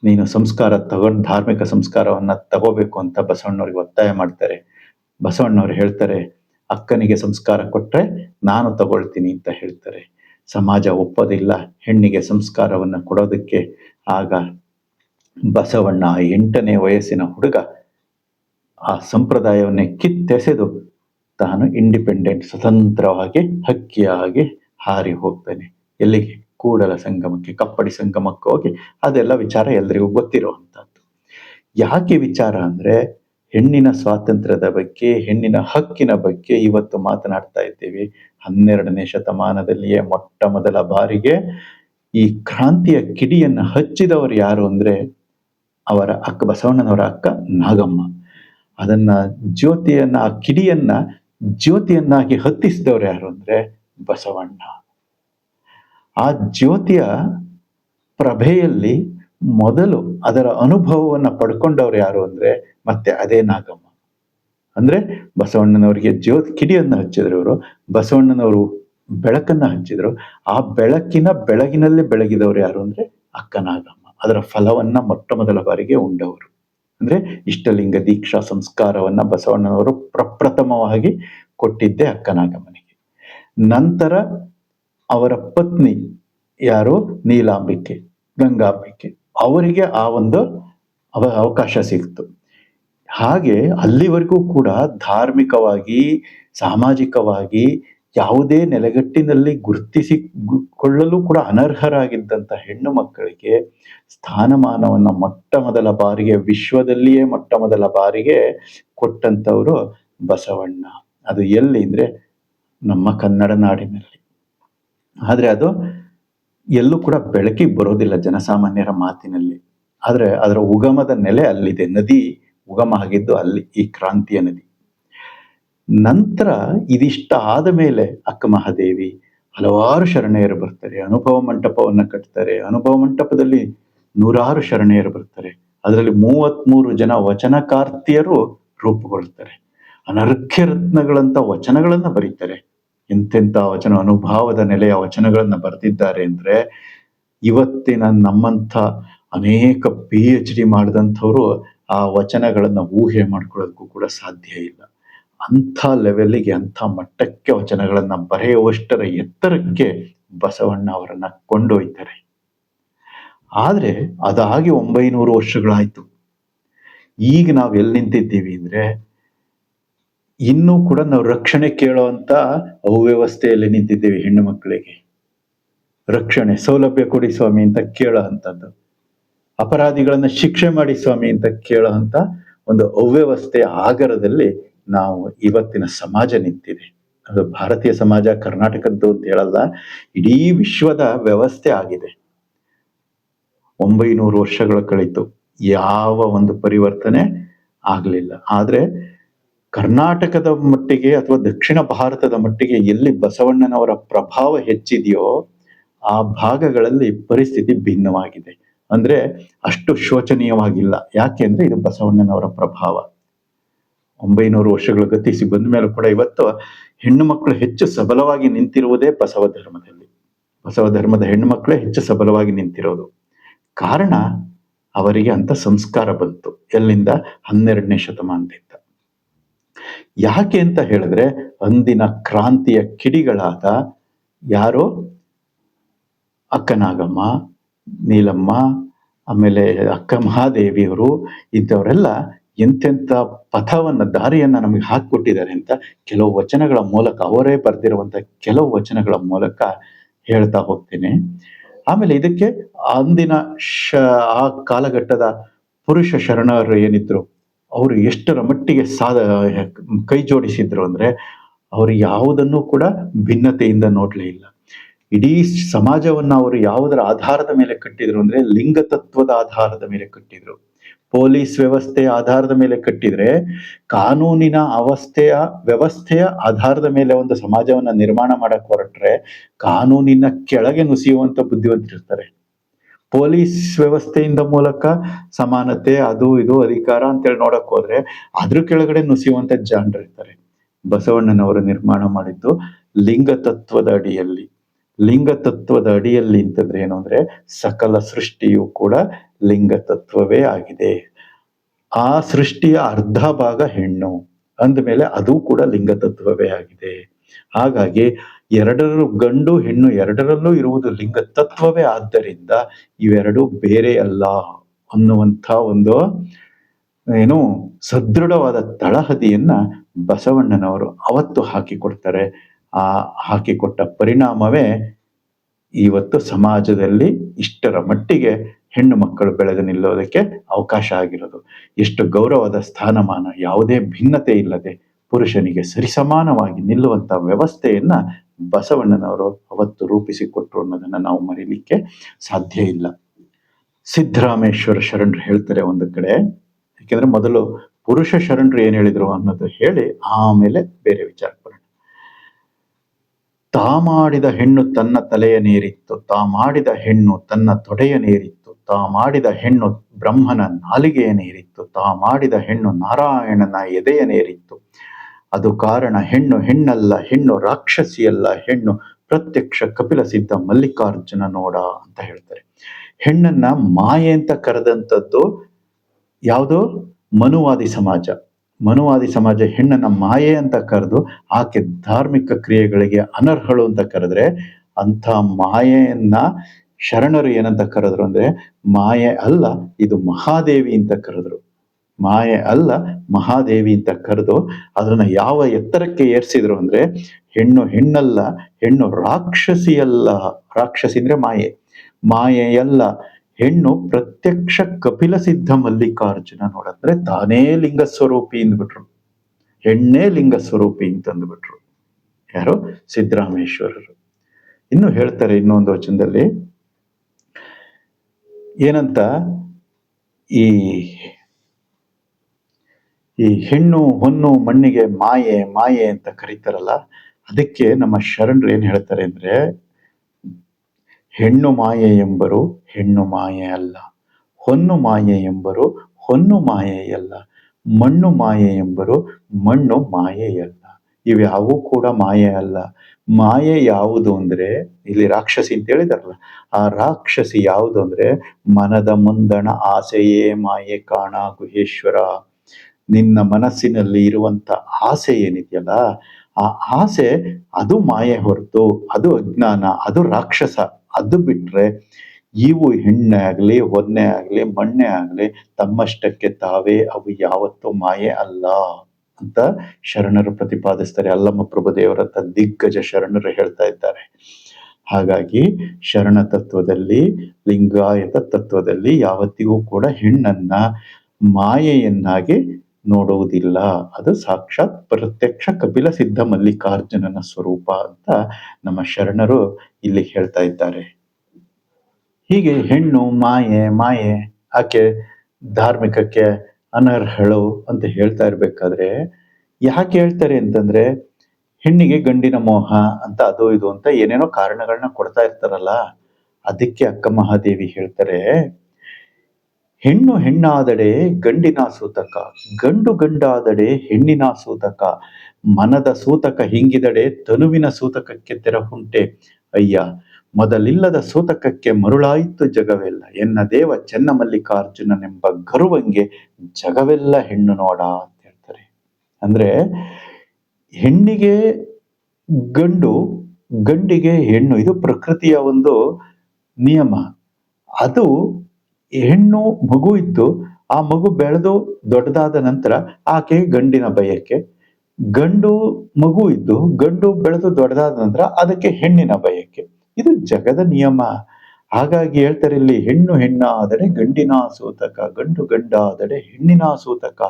ನೀನು ಸಂಸ್ಕಾರ ತಗೊಂಡು ಧಾರ್ಮಿಕ ಸಂಸ್ಕಾರವನ್ನ ತಗೋಬೇಕು ಅಂತ ಬಸವಣ್ಣವ್ರಿಗೆ ಒತ್ತಾಯ ಮಾಡ್ತಾರೆ. ಬಸವಣ್ಣವ್ರು ಹೇಳ್ತಾರೆ, ಅಕ್ಕನಿಗೆ ಸಂಸ್ಕಾರ ಕೊಟ್ರೆ ನಾನು ತಗೊಳ್ತೀನಿ ಅಂತ ಹೇಳ್ತಾರೆ. ಸಮಾಜ ಒಪ್ಪೋದಿಲ್ಲ ಹೆಣ್ಣಿಗೆ ಸಂಸ್ಕಾರವನ್ನ ಕೊಡೋದಕ್ಕೆ ಆಗ ಬಸವಣ್ಣ ಎಂಟನೇ ವಯಸ್ಸಿನ ಹುಡುಗ ಆ ಸಂಪ್ರದಾಯವನ್ನೇ ಕಿತ್ತೆಸೆದು ತಾನು ಇಂಡಿಪೆಂಡೆಂಟ್ ಸ್ವತಂತ್ರವಾಗಿ ಹಕ್ಕಿಯಾಗಿ ಹಾರಿ ಹೋಗ್ತಾನೆ. ಎಲ್ಲಿಗೆ? ಕೂಡಲ ಸಂಗಮಕ್ಕೆ, ಕಪ್ಪಡಿ ಸಂಗಮಕ್ಕೆ ಹೋಗಿ ಅದೆಲ್ಲ ವಿಚಾರ ಎಲ್ರಿಗೂ ಗೊತ್ತಿರುವಂತಹದ್ದು ಯಾಕೆ ವಿಚಾರ ಅಂದ್ರೆ ಹೆಣ್ಣಿನ ಸ್ವಾತಂತ್ರ್ಯದ ಬಗ್ಗೆ, ಹೆಣ್ಣಿನ ಹಕ್ಕಿನ ಬಗ್ಗೆ ಇವತ್ತು ಮಾತನಾಡ್ತಾ ಇದ್ದೀವಿ. ಹನ್ನೆರಡನೇ ಶತಮಾನದಲ್ಲಿಯೇ ಮೊಟ್ಟ ಮೊದಲ ಬಾರಿಗೆ ಈ ಕ್ರಾಂತಿಯ ಕಿಡಿಯನ್ನು ಹಚ್ಚಿದವರು ಯಾರು ಅಂದ್ರೆ ಅವರ ಅಕ್ಕ, ಬಸವಣ್ಣನವರ ಅಕ್ಕ ನಾಗಮ್ಮ. ಅದನ್ನ ಜ್ಯೋತಿಯನ್ನ, ಆ ಕಿಡಿಯನ್ನ ಜ್ಯೋತಿಯನ್ನಾಗಿ ಹತ್ತಿಸಿದವರು ಯಾರು ಅಂದ್ರೆ ಬಸವಣ್ಣ. ಆ ಜ್ಯೋತಿಯ ಪ್ರಭೆಯಲ್ಲಿ ಮೊದಲು ಅದರ ಅನುಭವವನ್ನ ಪಡ್ಕೊಂಡವ್ರು ಯಾರು ಅಂದ್ರೆ ಮತ್ತೆ ಅದೇ ನಾಗಮ್ಮ. ಅಂದ್ರೆ ಬಸವಣ್ಣನವರಿಗೆ ಜ್ಯೋತಿ ಕಿಡಿಯನ್ನ ಹಚ್ಚಿದ್ರು ಇವರು, ಬಸವಣ್ಣನವರು ಬೆಳಕನ್ನ ಹಚ್ಚಿದ್ರು. ಆ ಬೆಳಕಿನ ಬೆಳಗಿನಲ್ಲಿ ಬೆಳಗಿದವರು ಯಾರು ಅಂದ್ರೆ ಅಕ್ಕ ನಾಗಮ್ಮ. ಅದರ ಫಲವನ್ನ ಮೊಟ್ಟ ಮೊದಲ ಬಾರಿಗೆ ಉಂಡವರು. ಅಂದ್ರೆ ಇಷ್ಟಲಿಂಗ ದೀಕ್ಷಾ ಸಂಸ್ಕಾರವನ್ನ ಬಸವಣ್ಣನವರು ಪ್ರಪ್ರಥಮವಾಗಿ ಕೊಟ್ಟಿದ್ದೆ ಅಕ್ಕನಾಗಮ್ಮನಿಗೆ ನಂತರ ಅವರ ಪತ್ನಿ ಯಾರು? ನೀಲಾಂಬಿಕೆ, ಗಂಗಾಂಬಿಕೆ. ಅವರಿಗೆ ಆ ಒಂದು ಅವ ಅವಕಾಶ ಸಿಕ್ತು. ಹಾಗೆ ಅಲ್ಲಿವರೆಗೂ ಕೂಡ ಧಾರ್ಮಿಕವಾಗಿ, ಸಾಮಾಜಿಕವಾಗಿ ಯಾವುದೇ ನೆಲೆಗಟ್ಟಿನಲ್ಲಿ ಗುರುತಿಸಿಕೊಳ್ಳಲು ಕೂಡ ಅನರ್ಹರಾಗಿದ್ದಂಥ ಹೆಣ್ಣು ಮಕ್ಕಳಿಗೆ ಸ್ಥಾನಮಾನವನ್ನು ಮೊಟ್ಟ ಮೊದಲ ಬಾರಿಗೆ, ವಿಶ್ವದಲ್ಲಿಯೇ ಮೊಟ್ಟ ಮೊದಲ ಬಾರಿಗೆ ಕೊಟ್ಟಂಥವರು ಬಸವಣ್ಣ. ಅದು ಎಲ್ಲಿ ಅಂದರೆ ನಮ್ಮ ಕನ್ನಡ ನಾಡಿನಲ್ಲಿ. ಆದ್ರೆ ಅದು ಎಲ್ಲೂ ಕೂಡ ಬೆಳಕಿಗೆ ಬರೋದಿಲ್ಲ ಜನಸಾಮಾನ್ಯರ ಮಾತಿನಲ್ಲಿ. ಆದ್ರೆ ಅದರ ಉಗಮದ ನೆಲೆ ಅಲ್ಲಿದೆ, ನದಿ ಉಗಮ ಆಗಿದ್ದು ಅಲ್ಲಿ ಈ ಕ್ರಾಂತಿಯ ನದಿ. ನಂತರ ಇದಿಷ್ಟ ಆದ ಮೇಲೆ ಅಕ್ಕ ಮಹಾದೇವಿ ಹಲವಾರು ಶರಣೆಯರು ಬರ್ತಾರೆ. ಅನುಭವ ಮಂಟಪವನ್ನ ಕಟ್ತಾರೆ. ಅನುಭವ ಮಂಟಪದಲ್ಲಿ ನೂರಾರು ಶರಣೆಯರು ಬರ್ತಾರೆ. ಅದರಲ್ಲಿ ಮೂವತ್ಮೂರು ಜನ ವಚನಕಾರ್ತಿಯರು ರೂಪುಗೊಳ್ತಾರೆ ಅನರ್ಘ್ಯ ರತ್ನಗಳಂತ ವಚನಗಳನ್ನ ಬರೀತಾರೆ. ಎಂತೆಂಥ ವಚನ, ಅನುಭಾವದ ನೆಲೆಯ ವಚನಗಳನ್ನ ಬರೆದಿದ್ದಾರೆ ಅಂದ್ರೆ ಇವತ್ತಿನ ನಮ್ಮಂಥ ಅನೇಕ ಪಿ ಎಚ್ ಡಿ ಮಾಡಿದಂಥವ್ರು ಆ ವಚನಗಳನ್ನ ಊಹೆ ಮಾಡ್ಕೊಳ್ಳೋದಕ್ಕೂ ಕೂಡ ಸಾಧ್ಯ ಇಲ್ಲ. ಅಂಥ ಲೆವೆಲ್ಲಿಗೆ ಅಂಥ ಮಟ್ಟಕ್ಕೆ ವಚನಗಳನ್ನ ಬರೆಯುವಷ್ಟರ ಎತ್ತರಕ್ಕೆ ಬಸವಣ್ಣ ಅವರನ್ನ ಕೊಂಡೊಯ್ತಾರೆ. ಆದ್ರೆ ಅದಾಗಿ ಒಂಬೈನೂರು ವರ್ಷಗಳಾಯ್ತು. ಈಗ ನಾವು ಎಲ್ಲಿ ನಿಂತಿದ್ದೀವಿ ಅಂದ್ರೆ ಇನ್ನೂ ಕೂಡ ನಾವು ರಕ್ಷಣೆ ಕೇಳುವಂತ ಅವ್ಯವಸ್ಥೆಯಲ್ಲಿ ನಿಂತಿದ್ದೇವೆ ಹೆಣ್ಣು ಮಕ್ಕಳಿಗೆ. ರಕ್ಷಣೆ, ಸೌಲಭ್ಯ ಕೊಡಿ ಸ್ವಾಮಿ ಅಂತ ಕೇಳೋ ಅಂಥದ್ದು ಅಪರಾಧಿಗಳನ್ನ ಶಿಕ್ಷೆ ಮಾಡಿ ಸ್ವಾಮಿ ಅಂತ ಕೇಳೋ ಅಂತ ಒಂದು ಅವ್ಯವಸ್ಥೆ ಆಗರದಲ್ಲಿ ನಾವು ಇವತ್ತಿನ ಸಮಾಜ ನಿಂತಿದೆ. ಅದು ಭಾರತೀಯ ಸಮಾಜ, ಕರ್ನಾಟಕದ್ದು ಅಂತ ಹೇಳಲ್ಲ, ಇಡೀ ವಿಶ್ವದ ವ್ಯವಸ್ಥೆ ಆಗಿದೆ. ಒಂಬೈನೂರು ವರ್ಷಗಳು ಕಳೀತು. ಯಾವ ಒಂದು ಪರಿವರ್ತನೆ ಆಗಲಿಲ್ಲ. ಆದ್ರೆ ಕರ್ನಾಟಕದ ಮಟ್ಟಿಗೆ ಅಥವಾ ದಕ್ಷಿಣ ಭಾರತದ ಮಟ್ಟಿಗೆ ಎಲ್ಲಿ ಬಸವಣ್ಣನವರ ಪ್ರಭಾವ ಹೆಚ್ಚಿದೆಯೋ ಆ ಭಾಗಗಳಲ್ಲಿ ಪರಿಸ್ಥಿತಿ ಭಿನ್ನವಾಗಿದೆ. ಅಂದ್ರೆ ಅಷ್ಟು ಶೋಚನೀಯವಾಗಿಲ್ಲ. ಯಾಕೆ ಅಂದ್ರೆ ಇದು ಬಸವಣ್ಣನವರ ಪ್ರಭಾವ. ಒಂಬೈನೂರು ವರ್ಷಗಳು ಗತಿಸಿ ಬಂದ ಮೇಲೆ ಕೂಡ ಇವತ್ತು ಹೆಣ್ಣು ಮಕ್ಕಳು ಹೆಚ್ಚು ಸಬಲವಾಗಿ ನಿಂತಿರುವುದೇ ಬಸವ ಧರ್ಮದಲ್ಲಿ. ಬಸವ ಧರ್ಮದ ಹೆಣ್ಣು ಮಕ್ಕಳೇ ಹೆಚ್ಚು ಸಬಲವಾಗಿ ನಿಂತಿರೋದು. ಕಾರಣ ಅವರಿಗೆ ಅಂತ ಸಂಸ್ಕಾರ ಬಂತು. ಎಲ್ಲಿಂದ? ಹನ್ನೆರಡನೇ ಶತಮಾನದಿಂದ. ಯಾಕೆ ಅಂತ ಹೇಳಿದ್ರೆ ಅಂದಿನ ಕ್ರಾಂತಿಯ ಕಿಡಿಗಳಾದ ಯಾರೋ? ಅಕ್ಕನಾಗಮ್ಮ, ನೀಲಮ್ಮ, ಆಮೇಲೆ ಅಕ್ಕ ಮಹಾದೇವಿಯವರು ಇಂಥವರೆಲ್ಲ ಎಂತೆಂಥ ಪಥವನ್ನ, ದಾರಿಯನ್ನ ನಮಗೆ ಹಾಕಿಕೊಟ್ಟಿದ್ದಾರೆ ಅಂತ ಕೆಲವು ವಚನಗಳ ಮೂಲಕ, ಅವರೇ ಬರೆದಿರುವಂಥ ಕೆಲವು ವಚನಗಳ ಮೂಲಕ ಹೇಳ್ತಾ ಹೋಗ್ತೀನಿ. ಆಮೇಲೆ ಇದಕ್ಕೆ ಅಂದಿನ ಶ, ಆ ಕಾಲಘಟ್ಟದ ಪುರುಷ ಶರಣರು ಏನಿದ್ರು? ಅವರು ಎಷ್ಟರ ಮಟ್ಟಿಗೆ ಸಾಧ ಕೈ ಜೋಡಿಸಿದ್ರು ಅಂದ್ರೆ ಅವರು ಯಾವುದನ್ನು ಕೂಡ ಭಿನ್ನತೆಯಿಂದ ನೋಡಲೇ ಇಲ್ಲ. ಇಡೀ ಸಮಾಜವನ್ನ ಅವರು ಯಾವುದರ ಆಧಾರದ ಮೇಲೆ ಕಟ್ಟಿದ್ರು ಅಂದ್ರೆ ಲಿಂಗತತ್ವದ ಆಧಾರದ ಮೇಲೆ ಕಟ್ಟಿದ್ರು. ಪೊಲೀಸ್ ವ್ಯವಸ್ಥೆಯ ಆಧಾರದ ಮೇಲೆ ಕಟ್ಟಿದ್ರೆ ಕಾನೂನಿನ ಅವಸ್ಥೆಯ, ವ್ಯವಸ್ಥೆಯ ಆಧಾರದ ಮೇಲೆ ಒಂದು ಸಮಾಜವನ್ನ ನಿರ್ಮಾಣ ಮಾಡಕ್ ಹೊರಟ್ರೆ ಕಾನೂನಿನ ಕೆಳಗೆ ನುಸಿಯುವಂತ ಬುದ್ಧಿವಂತರಿರ್ತಾರೆ ಪೊಲೀಸ್ ವ್ಯವಸ್ಥೆಯಿಂದ ಮೂಲಕ ಸಮಾನತೆ, ಅದು ಇದು, ಅಧಿಕಾರ ಅಂತೇಳಿ ನೋಡಕ್ ಹೋದ್ರೆ ಅದ್ರ ಕೆಳಗಡೆ ನುಸಿಯುವಂತ ಜಾಣರಿರ್ತಾರೆ ಬಸವಣ್ಣನವರು ನಿರ್ಮಾಣ ಮಾಡಿದ್ದು ಲಿಂಗ ತತ್ವದ ಅಡಿಯಲ್ಲಿ. ಲಿಂಗ ತತ್ವದ ಅಡಿಯಲ್ಲಿ ಅಂತಂದ್ರೆ ಏನು ಅಂದ್ರೆ ಸಕಲ ಸೃಷ್ಟಿಯು ಕೂಡ ಲಿಂಗ ತತ್ವವೇ ಆಗಿದೆ. ಆ ಸೃಷ್ಟಿಯ ಅರ್ಧ ಭಾಗ ಹೆಣ್ಣು. ಅಂದ ಮೇಲೆ ಅದು ಕೂಡ ಲಿಂಗ ತತ್ವವೇ ಆಗಿದೆ. ಹಾಗಾಗಿ ಎರಡರಲ್ಲೂ ಗಂಡು ಹೆಣ್ಣು ಎರಡರಲ್ಲೂ ಇರುವುದು ಲಿಂಗ ತತ್ವವೇ ಆದ್ದರಿಂದ ಇವೆರಡು ಬೇರೆ ಅಲ್ಲ ಅನ್ನುವಂಥ ಒಂದು, ಏನು, ಸದೃಢವಾದ ತಳಹದಿಯನ್ನ ಬಸವಣ್ಣನವರು ಅವತ್ತು ಹಾಕಿಕೊಡ್ತಾರೆ. ಆ ಹಾಕಿಕೊಟ್ಟ ಪರಿಣಾಮವೇ ಇವತ್ತು ಸಮಾಜದಲ್ಲಿ ಇಷ್ಟರ ಮಟ್ಟಿಗೆ ಹೆಣ್ಣು ಮಕ್ಕಳು ಬೆಳೆದು ನಿಲ್ಲೋದಕ್ಕೆ ಅವಕಾಶ ಆಗಿರೋದು. ಎಷ್ಟು ಗೌರವದ ಸ್ಥಾನಮಾನ, ಯಾವುದೇ ಭಿನ್ನತೆ ಇಲ್ಲದೆ ಪುರುಷನಿಗೆ ಸರಿಸಮಾನವಾಗಿ ನಿಲ್ಲುವಂತ ವ್ಯವಸ್ಥೆಯನ್ನ ಬಸವಣ್ಣನವರು ಅವತ್ತು ರೂಪಿಸಿಕೊಟ್ರು ಅನ್ನೋದನ್ನ ನಾವು ಮರೀಲಿಕ್ಕೆ ಸಾಧ್ಯ ಇಲ್ಲ. ಸಿದ್ದರಾಮೇಶ್ವರ ಶರಣರು ಹೇಳ್ತಾರೆ ಒಂದು ಕಡೆ, ಯಾಕೆಂದ್ರೆ ಮೊದಲು ಪುರುಷ ಶರಣರು ಏನ್ ಹೇಳಿದ್ರು ಅನ್ನೋದು ಹೇಳಿ ಆಮೇಲೆ ಬೇರೆ ವಿಚಾರ ಬರೋಣ. ತಾ ಮಾಡಿದ ಹೆಣ್ಣು ತನ್ನ ತಲೆಯ ನೀರಿತ್ತು, ತಾ ಮಾಡಿದ ಹೆಣ್ಣು ತನ್ನ ತೊಡೆಯ ನೀರಿತ್ತು, ತಾ ಮಾಡಿದ ಹೆಣ್ಣು ಬ್ರಹ್ಮನ ನಾಲಿಗೆಯ ನೀರಿತ್ತು, ತಾ ಮಾಡಿದ ಹೆಣ್ಣು ನಾರಾಯಣನ ಎದೆಯ ನೇರಿತ್ತು. ಅದು ಕಾರಣ ಹೆಣ್ಣು ಹೆಣ್ಣಲ್ಲ, ಹೆಣ್ಣು ರಾಕ್ಷಸಿಯಲ್ಲ, ಹೆಣ್ಣು ಪ್ರತ್ಯಕ್ಷ ಕಪಿಲ ಸಿದ್ಧ ಮಲ್ಲಿಕಾರ್ಜುನ ನೋಡ ಅಂತ ಹೇಳ್ತಾರೆ. ಹೆಣ್ಣನ್ನ ಮಾಯೆ ಅಂತ ಕರೆದಂಥದ್ದು ಯಾವುದೋ? ಮನುವಾದಿ ಸಮಾಜ. ಮನುವಾದಿ ಸಮಾಜ ಹೆಣ್ಣನ್ನ ಮಾಯೆ ಅಂತ ಕರೆದು ಆಕೆ ಧಾರ್ಮಿಕ ಕ್ರಿಯೆಗಳಿಗೆ ಅನರ್ಹಳು ಅಂತ ಕರೆದ್ರೆ ಅಂಥ ಮಾಯೆಯನ್ನ ಶರಣರು ಏನಂತ ಕರೆದ್ರು ಅಂದ್ರೆ ಮಾಯೆ ಅಲ್ಲ, ಇದು ಮಹಾದೇವಿ ಅಂತ ಕರೆದ್ರು. ಮಾಯೆ ಅಲ್ಲ, ಮಹಾದೇವಿ ಅಂತ ಕರೆದು ಅದನ್ನ ಯಾವ ಎತ್ತರಕ್ಕೆ ಏರ್ಸಿದ್ರು ಅಂದ್ರೆ ಹೆಣ್ಣು ಹೆಣ್ಣಲ್ಲ, ಹೆಣ್ಣು ರಾಕ್ಷಸಿಯಲ್ಲ. ರಾಕ್ಷಸಿ ಅಂದ್ರೆ ಮಾಯೆ. ಮಾಯೆಯಲ್ಲ ಹೆಣ್ಣು ಪ್ರತ್ಯಕ್ಷ ಕಪಿಲ ಸಿದ್ಧ ಮಲ್ಲಿಕಾರ್ಜುನ ನೋಡಂದ್ರೆ ತಾನೇ ಲಿಂಗ ಸ್ವರೂಪಿ ಅಂದ್ಬಿಟ್ರು. ಹೆಣ್ಣೇ ಲಿಂಗ ಸ್ವರೂಪಿ ಅಂತಂದ್ಬಿಟ್ರು ಯಾರು? ಸಿದ್ದರಾಮೇಶ್ವರರು. ಇನ್ನು ಹೇಳ್ತಾರೆ ಇನ್ನೊಂದು ವಚನದಲ್ಲಿ, ಏನಂತ ಈ ಈ ಹೆಣ್ಣು ಹೊನ್ನು ಮಣ್ಣಿಗೆ ಮಾಯೆ ಮಾಯೆ ಅಂತ ಕರೀತಾರಲ್ಲ, ಅದಕ್ಕೆ ನಮ್ಮ ಶರಣರು ಏನ್ ಹೇಳ್ತಾರೆ ಅಂದ್ರೆ, ಹೆಣ್ಣು ಮಾಯೆ ಎಂಬರು ಹೆಣ್ಣು ಮಾಯೆ ಅಲ್ಲ. ಹೊನ್ನು ಮಾಯೆ ಎಂಬರು ಹೊನ್ನು ಮಾಯೆಯಲ್ಲ ಮಣ್ಣು ಮಾಯೆ ಎಂಬರು ಮಣ್ಣು ಮಾಯೆಯಲ್ಲ ಇವ್ಯಾವೂ ಕೂಡ ಮಾಯೆ ಅಲ್ಲ. ಮಾಯೆ ಯಾವುದು ಅಂದ್ರೆ, ಇಲ್ಲಿ ರಾಕ್ಷಸಿ ಅಂತ ಹೇಳಿದಾರಲ್ಲ, ಆ ರಾಕ್ಷಸಿ ಯಾವುದು ಅಂದ್ರೆ, ಮನದ ಮುಂದಣ ಆಸೆಯೇ ಮಾಯೆ ಕಾಣ ಗುಹೇಶ್ವರ. ನಿನ್ನ ಮನಸ್ಸಿನಲ್ಲಿ ಇರುವಂತ ಆಸೆ ಏನಿದೆಯಲ್ಲ, ಆ ಆಸೆ ಅದು ಮಾಯೆ ಹೊರತು, ಅದು ಅಜ್ಞಾನ, ಅದು ರಾಕ್ಷಸ, ಅದು ಬಿಟ್ರೆ ಇವು ಹೆಣ್ಣೆ ಆಗ್ಲಿ, ಹೊನ್ನೆ ಆಗ್ಲಿ, ಮಣ್ಣೆ ಆಗ್ಲಿ, ತಮ್ಮಷ್ಟಕ್ಕೆ ತಾವೇ ಅವು ಯಾವತ್ತೂ ಮಾಯೆ ಅಲ್ಲ ಅಂತ ಶರಣರು ಪ್ರತಿಪಾದಿಸ್ತಾರೆ. ಅಲ್ಲಮ್ಮ ಪ್ರಭುದೇವರಂತ ದಿಗ್ಗಜ ಶರಣರು ಹೇಳ್ತಾ ಇದ್ದಾರೆ. ಹಾಗಾಗಿ ಶರಣ ತತ್ವದಲ್ಲಿ, ಲಿಂಗಾಯತ ತತ್ವದಲ್ಲಿ ಯಾವತ್ತಿಗೂ ಕೂಡ ಹೆಣ್ಣನ್ನ ಮಾಯೆಯನ್ನಾಗಿ ನೋಡುವುದಿಲ್ಲ. ಅದು ಸಾಕ್ಷಾತ್ ಪ್ರತ್ಯಕ್ಷ ಕಪಿಲ ಸಿದ್ಧ ಮಲ್ಲಿಕಾರ್ಜುನನ ಸ್ವರೂಪ ಅಂತ ನಮ್ಮ ಶರಣರು ಇಲ್ಲಿ ಹೇಳ್ತಾ ಇದ್ದಾರೆ. ಹೀಗೆ ಹೆಣ್ಣು, ಮಾಯೆ ಮಾಯೆ, ಆಕೆ ಧಾರ್ಮಿಕಕ್ಕೆ ಅನರ್ಹಳು ಅಂತ ಹೇಳ್ತಾ ಇರ್ಬೇಕಾದ್ರೆ, ಯಾಕೆ ಹೇಳ್ತಾರೆ ಅಂತಂದ್ರೆ, ಹೆಣ್ಣಿಗೆ ಗಂಡಿನ ಮೋಹ ಅಂತ ಅದು ಇದು ಅಂತ ಏನೇನೋ ಕಾರಣಗಳನ್ನ ಕೊಡ್ತಾ ಇರ್ತಾರಲ್ಲ, ಅದಕ್ಕೆ ಅಕ್ಕ ಮಹಾದೇವಿ ಹೇಳ್ತಾರೆ ಹೆಣ್ಣು ಹೆಣ್ಣಾದಡೆ ಗಂಡಿನ ಸೂತಕ, ಗಂಡು ಗಂಡಾದಡೆ ಹೆಣ್ಣಿನ ಸೂತಕ. ಮನದ ಸೂತಕ ಹಿಂಗಿದಡೆ ತನುವಿನ ಸೂತಕಕ್ಕೆ ತೆರಹುಂಟೆ ಅಯ್ಯ, ಮೊದಲಿಲ್ಲದ ಸೂತಕಕ್ಕೆ ಮರುಳಾಯಿತು ಜಗವೆಲ್ಲ. ಎನ್ನ ದೇವ ಚೆನ್ನಮಲ್ಲಿಕಾರ್ಜುನನೆಂಬ ಗರುವಂಗೆ ಜಗವೆಲ್ಲ ಹೆಣ್ಣು ನೋಡ ಅಂತ ಹೇಳ್ತಾರೆ. ಅಂದ್ರೆ ಹೆಣ್ಣಿಗೆ ಗಂಡು, ಗಂಡಿಗೆ ಹೆಣ್ಣು, ಇದು ಪ್ರಕೃತಿಯ ಒಂದು ನಿಯಮ. ಅದು ಹೆಣ್ಣು ಮಗು ಇತ್ತು ಆ ಮಗು ಬೆಳೆದು ದೊಡ್ಡದಾದ ನಂತರ ಆಕೆ ಗಂಡಿನ ಬಯಕೆ. ಗಂಡು ಮಗು ಇದ್ದು ಗಂಡು ಬೆಳೆದು ದೊಡ್ಡದಾದ ನಂತರ ಅದಕ್ಕೆ ಹೆಣ್ಣಿನ ಬಯಕೆ. ಇದು ಜಗದ ನಿಯಮ. ಹಾಗಾಗಿ ಹೇಳ್ತಾರೆ ಇಲ್ಲಿ ಹೆಣ್ಣು ಹೆಣ್ಣಾದರೆ ಗಂಡಿನ ಸೂತಕ, ಗಂಡು ಗಂಡಾದರೆ ಹೆಣ್ಣಿನ ಸೂತಕ.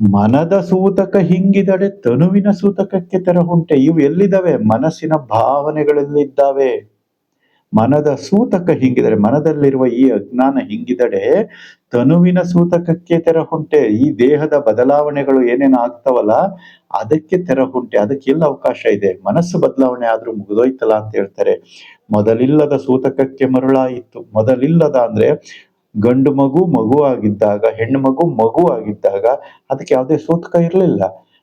ಮನದ ಸೂತಕ ಹಿಂಗಿದಡೆ ತನುವಿನ ಸೂತಕಕ್ಕೆ ತರ ಹೊಂಟೆ ಇವು ಎಲ್ಲಿದ್ದಾವೆ? ಮನಸ್ಸಿನ ಭಾವನೆಗಳಲ್ಲಿದ್ದಾವೆ. ಮನದ ಸೂತಕ ಹಿಂಗಿದರೆ, ಮನದಲ್ಲಿರುವ ಈ ಅಜ್ಞಾನ ಹಿಂಗಿದಡೆ ತನುವಿನ ಸೂತಕಕ್ಕೆ ತೆರಹುಂಟೆ ಈ ದೇಹದ ಬದಲಾವಣೆಗಳು ಏನೇನು ಆಗ್ತಾವಲ್ಲ, ಅದಕ್ಕೆ ತೆರಹುಂಟೆ ಅದಕ್ಕೆ ಎಲ್ಲ ಅವಕಾಶ ಇದೆ? ಮನಸ್ಸು ಬದಲಾವಣೆ ಆದ್ರೂ ಮುಗಿದೋಯ್ತಲ್ಲ ಅಂತ ಹೇಳ್ತಾರೆ. ಮೊದಲಿಲ್ಲದ ಸೂತಕಕ್ಕೆ ಮರುಳಾಯಿತು. ಮೊದಲಿಲ್ಲದ ಅಂದ್ರೆ, ಗಂಡು ಮಗು ಮಗು ಆಗಿದ್ದಾಗ, ಹೆಣ್ಣು ಮಗು ಮಗು ಆಗಿದ್ದಾಗ, ಅದಕ್ಕೆ ಯಾವುದೇ ಸೂತಕ ಇರಲಿಲ್ಲ.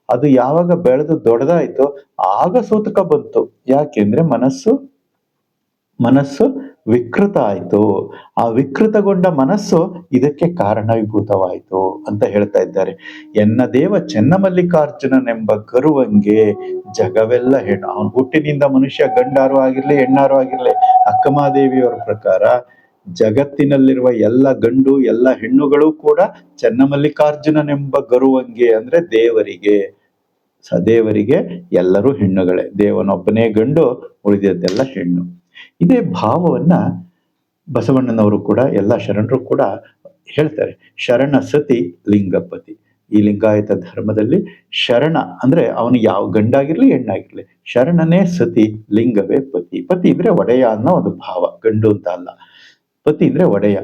ಅದು ಯಾವಾಗ ಬೆಳೆದು ದೊಡ್ಡದಾಯ್ತು, ಆಗ ಸೂತಕ ಬಂತು. ಯಾಕೆಂದ್ರೆ ಮನಸ್ಸು ಮನಸ್ಸು ವಿಕೃತ ಆಯಿತು ಆ ವಿಕೃತಗೊಂಡ ಮನಸ್ಸು ಇದಕ್ಕೆ ಕಾರಣೀಭೂತವಾಯಿತು ಅಂತ ಹೇಳ್ತಾ ಇದ್ದಾರೆ. ಎನ್ನ ದೇವ ಚೆನ್ನಮಲ್ಲಿಕಾರ್ಜುನನೆಂಬ ಗರುವಂಗೆ ಜಗವೆಲ್ಲ ಹೆಣ್ಣು. ಅವನು ಹುಟ್ಟಿನಿಂದ ಮನುಷ್ಯ, ಗಂಡಾರು ಆಗಿರ್ಲಿ, ಹೆಣ್ಣಾರು ಆಗಿರ್ಲಿ, ಅಕ್ಕಮಾದೇವಿಯವರ ಪ್ರಕಾರ ಜಗತ್ತಿನಲ್ಲಿರುವ ಎಲ್ಲ ಗಂಡು, ಎಲ್ಲ ಹೆಣ್ಣುಗಳು ಕೂಡ ಚೆನ್ನಮಲ್ಲಿಕಾರ್ಜುನನೆಂಬ ಗರುವಂಗೆ ಅಂದ್ರೆ ದೇವರಿಗೆ. ಸದೇವರಿಗೆ ದೇವರಿಗೆ ಎಲ್ಲರೂ ಹೆಣ್ಣುಗಳೇ. ದೇವನೊಬ್ಬನೇ ಗಂಡು, ಉಳಿದದ್ದೆಲ್ಲ ಹೆಣ್ಣು. ಇದೇ ಭಾವವನ್ನ ಬಸವಣ್ಣನವರು ಕೂಡ, ಎಲ್ಲ ಶರಣರು ಕೂಡ ಹೇಳ್ತಾರೆ. ಶರಣ ಸತಿ ಲಿಂಗಪತಿ. ಈ ಲಿಂಗಾಯತ ಧರ್ಮದಲ್ಲಿ ಶರಣ ಅಂದ್ರೆ ಅವನು ಯಾವ ಗಂಡಾಗಿರ್ಲಿ, ಹೆಣ್ಣಾಗಿರ್ಲಿ, ಶರಣನೇ ಸತಿ ಲಿಂಗವೇ ಪತಿ. ಪತಿ ಅಂದ್ರೆ ಒಡೆಯ ಅನ್ನೋ ಒಂದು ಭಾವ, ಗಂಡು ಅಂತ ಅಲ್ಲ. ಪತಿ ಅಂದ್ರೆ ಒಡೆಯ,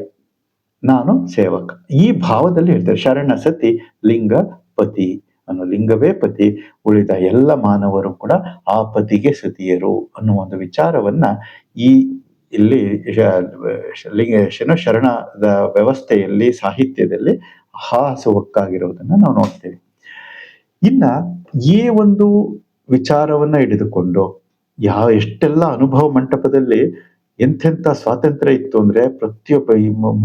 ನಾನು ಸೇವಕ. ಈ ಭಾವದಲ್ಲಿ ಹೇಳ್ತಾರೆ, ಶರಣ ಸತಿ ಲಿಂಗ ಪತಿ ಅನ್ನೋ ಲಿಂಗವೇ ಪತಿ, ಉಳಿದ ಎಲ್ಲ ಮಾನವರು ಕೂಡ ಆ ಪತಿಗೆ ಸತಿಯರು ಅನ್ನುವ ಒಂದು ವಿಚಾರವನ್ನ ಈ ಇಲ್ಲಿ ಲಿಂಗ, ಶನ ಶರಣದ ವ್ಯವಸ್ಥೆಯಲ್ಲಿ, ಸಾಹಿತ್ಯದಲ್ಲಿ ಹಾಸುವಕ್ಕಾಗಿರೋದನ್ನ ನಾವು ನೋಡ್ತೇವೆ. ಇನ್ನ ಈ ಒಂದು ವಿಚಾರವನ್ನ ಹಿಡಿದುಕೊಂಡು ಯಾವ ಎಷ್ಟೆಲ್ಲ ಅನುಭವ ಮಂಟಪದಲ್ಲಿ ಎಂಥೆಂಥ ಸ್ವಾತಂತ್ರ್ಯ ಇತ್ತು ಅಂದ್ರೆ ಪ್ರತಿಯೊಬ್ಬ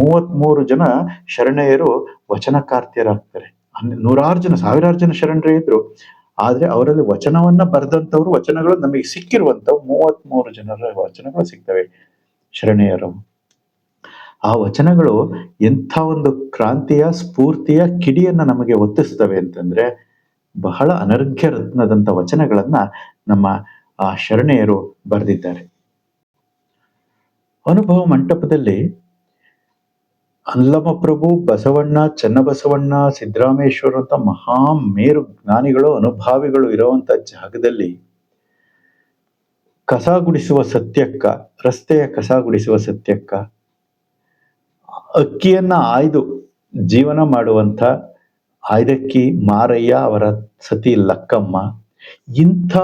ಮೂವತ್ಮೂರು ಜನ ಶರಣೆಯರು ವಚನಕಾರ್ತಿಯರಾಗ್ತಾರೆ. ನೂರಾರು ಜನ, ಸಾವಿರಾರು ಜನ ಶರಣರೇ ಇದ್ರು. ಆದ್ರೆ ಅವರಲ್ಲಿ ವಚನವನ್ನ ಬರೆದಂತವ್ರು ವಚನಗಳು ನಮಗೆ ಸಿಕ್ಕಿರುವಂತವು ಮೂವತ್ತ್ ಮೂರು ಜನರ ವಚನಗಳು ಸಿಗ್ತವೆ. ಶರಣೆಯರು. ಆ ವಚನಗಳು ಎಂಥ ಒಂದು ಕ್ರಾಂತಿಯ, ಸ್ಫೂರ್ತಿಯ ಕಿಡಿಯನ್ನ ನಮಗೆ ಒತ್ತಿಸ್ತವೆ ಅಂತಂದ್ರೆ ಬಹಳ ಅನರ್ಘ್ಯ ರತ್ನದಂತ ವಚನಗಳನ್ನ ನಮ್ಮ, ಆ ಶರಣೆಯರು ಬರೆದಿದ್ದಾರೆ. ಅನುಭವ ಮಂಟಪದಲ್ಲಿ ಅಲ್ಲಮ ಪ್ರಭು ಬಸವಣ್ಣ, ಚನ್ನಬಸವಣ್ಣ, ಸಿದ್ದರಾಮೇಶ್ವರ ಅಂತ ಮಹಾ ಮೇರು ಜ್ಞಾನಿಗಳು, ಅನುಭಾವಿಗಳು ಇರುವಂತ ಜಾಗದಲ್ಲಿ ಕಸ ಗುಡಿಸುವ ಸತ್ಯಕ್ಕ, ರಸ್ತೆಯ ಕಸ ಗುಡಿಸುವ ಸತ್ಯಕ್ಕ ಅಕ್ಕಿಯನ್ನ ಆಯ್ದು ಜೀವನ ಮಾಡುವಂತ ಆಯ್ದಕ್ಕಿ ಮಾರಯ್ಯ ಅವರ ಸತಿ ಲಕ್ಕಮ್ಮ ಇಂಥ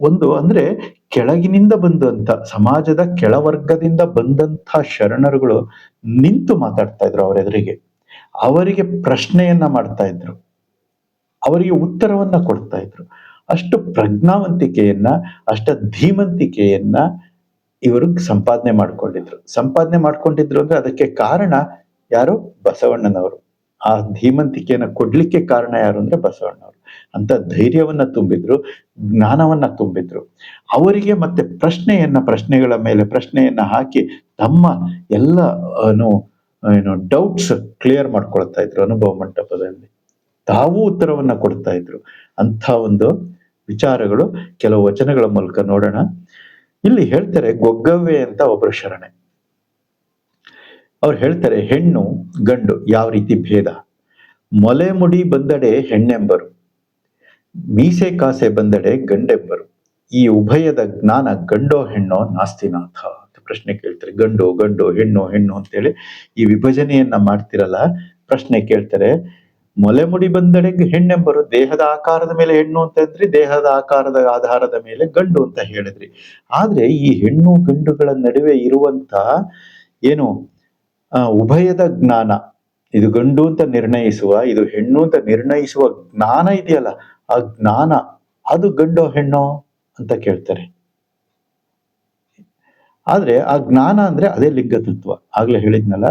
ಒಂದು ಅಂದ್ರೆ ಕೆಳಗಿನಿಂದ ಬಂದಂತ ಸಮಾಜದ ಕೆಳವರ್ಗದಿಂದ ಬಂದಂತ ಶರಣರುಗಳು ನಿಂತು ಮಾತಾಡ್ತಾ ಇದ್ರು ಅವರ ಎದುರಿಗೆ ಅವರಿಗೆ ಪ್ರಶ್ನೆಯನ್ನ ಮಾಡ್ತಾ ಇದ್ರು. ಅವರಿಗೆ ಉತ್ತರವನ್ನ ಕೊಡ್ತಾ ಇದ್ರು. ಅಷ್ಟು ಪ್ರಜ್ಞಾವಂತಿಕೆಯನ್ನ, ಅಷ್ಟ ಧೀಮಂತಿಕೆಯನ್ನ ಇವರು ಸಂಪಾದನೆ ಮಾಡ್ಕೊಂಡಿದ್ರು. ಸಂಪಾದನೆ ಮಾಡ್ಕೊಂಡಿದ್ರು ಅಂದ್ರೆ ಅದಕ್ಕೆ ಕಾರಣ ಯಾರು? ಬಸವಣ್ಣನವರು. ಆ ಧೀಮಂತಿಕೆಯನ್ನ ಕೊಡ್ಲಿಕ್ಕೆ ಕಾರಣ ಯಾರು ಅಂದ್ರೆ ಬಸವಣ್ಣವರು ಅಂತ ಧೈರ್ಯವನ್ನ ತುಂಬಿದ್ರು, ಜ್ಞಾನವನ್ನ ತುಂಬಿದ್ರು. ಅವರಿಗೆ ಮತ್ತೆ ಪ್ರಶ್ನೆಯನ್ನ, ಪ್ರಶ್ನೆಗಳ ಮೇಲೆ ಪ್ರಶ್ನೆಯನ್ನ ಹಾಕಿ ತಮ್ಮ ಎಲ್ಲ, ಏನು ಏನು ಡೌಟ್ಸ್ ಕ್ಲಿಯರ್ ಮಾಡ್ಕೊಳ್ತಾ ಇದ್ರು ಅನುಭವ ಮಂಟಪದಲ್ಲಿ. ತಾವು ಉತ್ತರವನ್ನ ಕೊಡ್ತಾ ಇದ್ರು. ಅಂತ ಒಂದು ವಿಚಾರಗಳು ಕೆಲವು ವಚನಗಳ ಮೂಲಕ ನೋಡೋಣ. ಇಲ್ಲಿ ಹೇಳ್ತಾರೆ, ಗೊಗ್ಗವ್ವೆ ಅಂತ ಒಬ್ಬರು ಶರಣೆ. ಅವ್ರು ಹೇಳ್ತಾರೆ, ಹೆಣ್ಣು, ಗಂಡು, ಯಾವ ರೀತಿ ಭೇದ? ಮೊಲೆ ಮುಡಿ ಬಂದಡೆ ಹೆಣ್ಣೆಂಬರು. ಮೀಸೆ ಕಾಸೆ ಬಂದಡೆ ಗಂಡೆಬ್ಬರು. ಈ ಉಭಯದ ಜ್ಞಾನ ಗಂಡೋ ಹೆಣ್ಣೋ ನಾಸ್ತಿನಾಥ ಅಂತ ಪ್ರಶ್ನೆ ಕೇಳ್ತಾರೆ. ಗಂಡು ಗಂಡು, ಹೆಣ್ಣು ಹೆಣ್ಣು ಅಂತೇಳಿ ಈ ವಿಭಜನೆಯನ್ನ ಮಾಡ್ತಿರಲ್ಲ, ಪ್ರಶ್ನೆ ಕೇಳ್ತಾರೆ. ಮೊಲೆ ಮುಡಿ ಬಂದಡೆ ಹೆಣ್ಣೆಂಬರು ದೇಹದ ಆಕಾರದ ಮೇಲೆ ಹೆಣ್ಣು ಅಂತ ಇದ್ರಿ, ದೇಹದ ಆಕಾರದ ಆಧಾರದ ಮೇಲೆ ಗಂಡು ಅಂತ ಹೇಳಿದ್ರಿ. ಆದ್ರೆ ಈ ಹೆಣ್ಣು ಗಂಡುಗಳ ನಡುವೆ ಇರುವಂತ ಏನು, ಆ ಉಭಯದ ಜ್ಞಾನ, ಇದು ಗಂಡು ಅಂತ ನಿರ್ಣಯಿಸುವ, ಇದು ಹೆಣ್ಣು ಅಂತ ನಿರ್ಣಯಿಸುವ ಜ್ಞಾನ ಇದೆಯಲ್ಲ ಆ ಜ್ಞಾನ ಅದು ಗಂಡೋ ಹೆಣ್ಣೋ ಅಂತ ಕೇಳ್ತಾರೆ. ಆದ್ರೆ ಆ ಜ್ಞಾನ ಅಂದ್ರೆ ಅದೇ ಲಿಂಗ ತತ್ವ ಆಗ್ಲೇ ಹೇಳಿದ್ನಲ್ಲ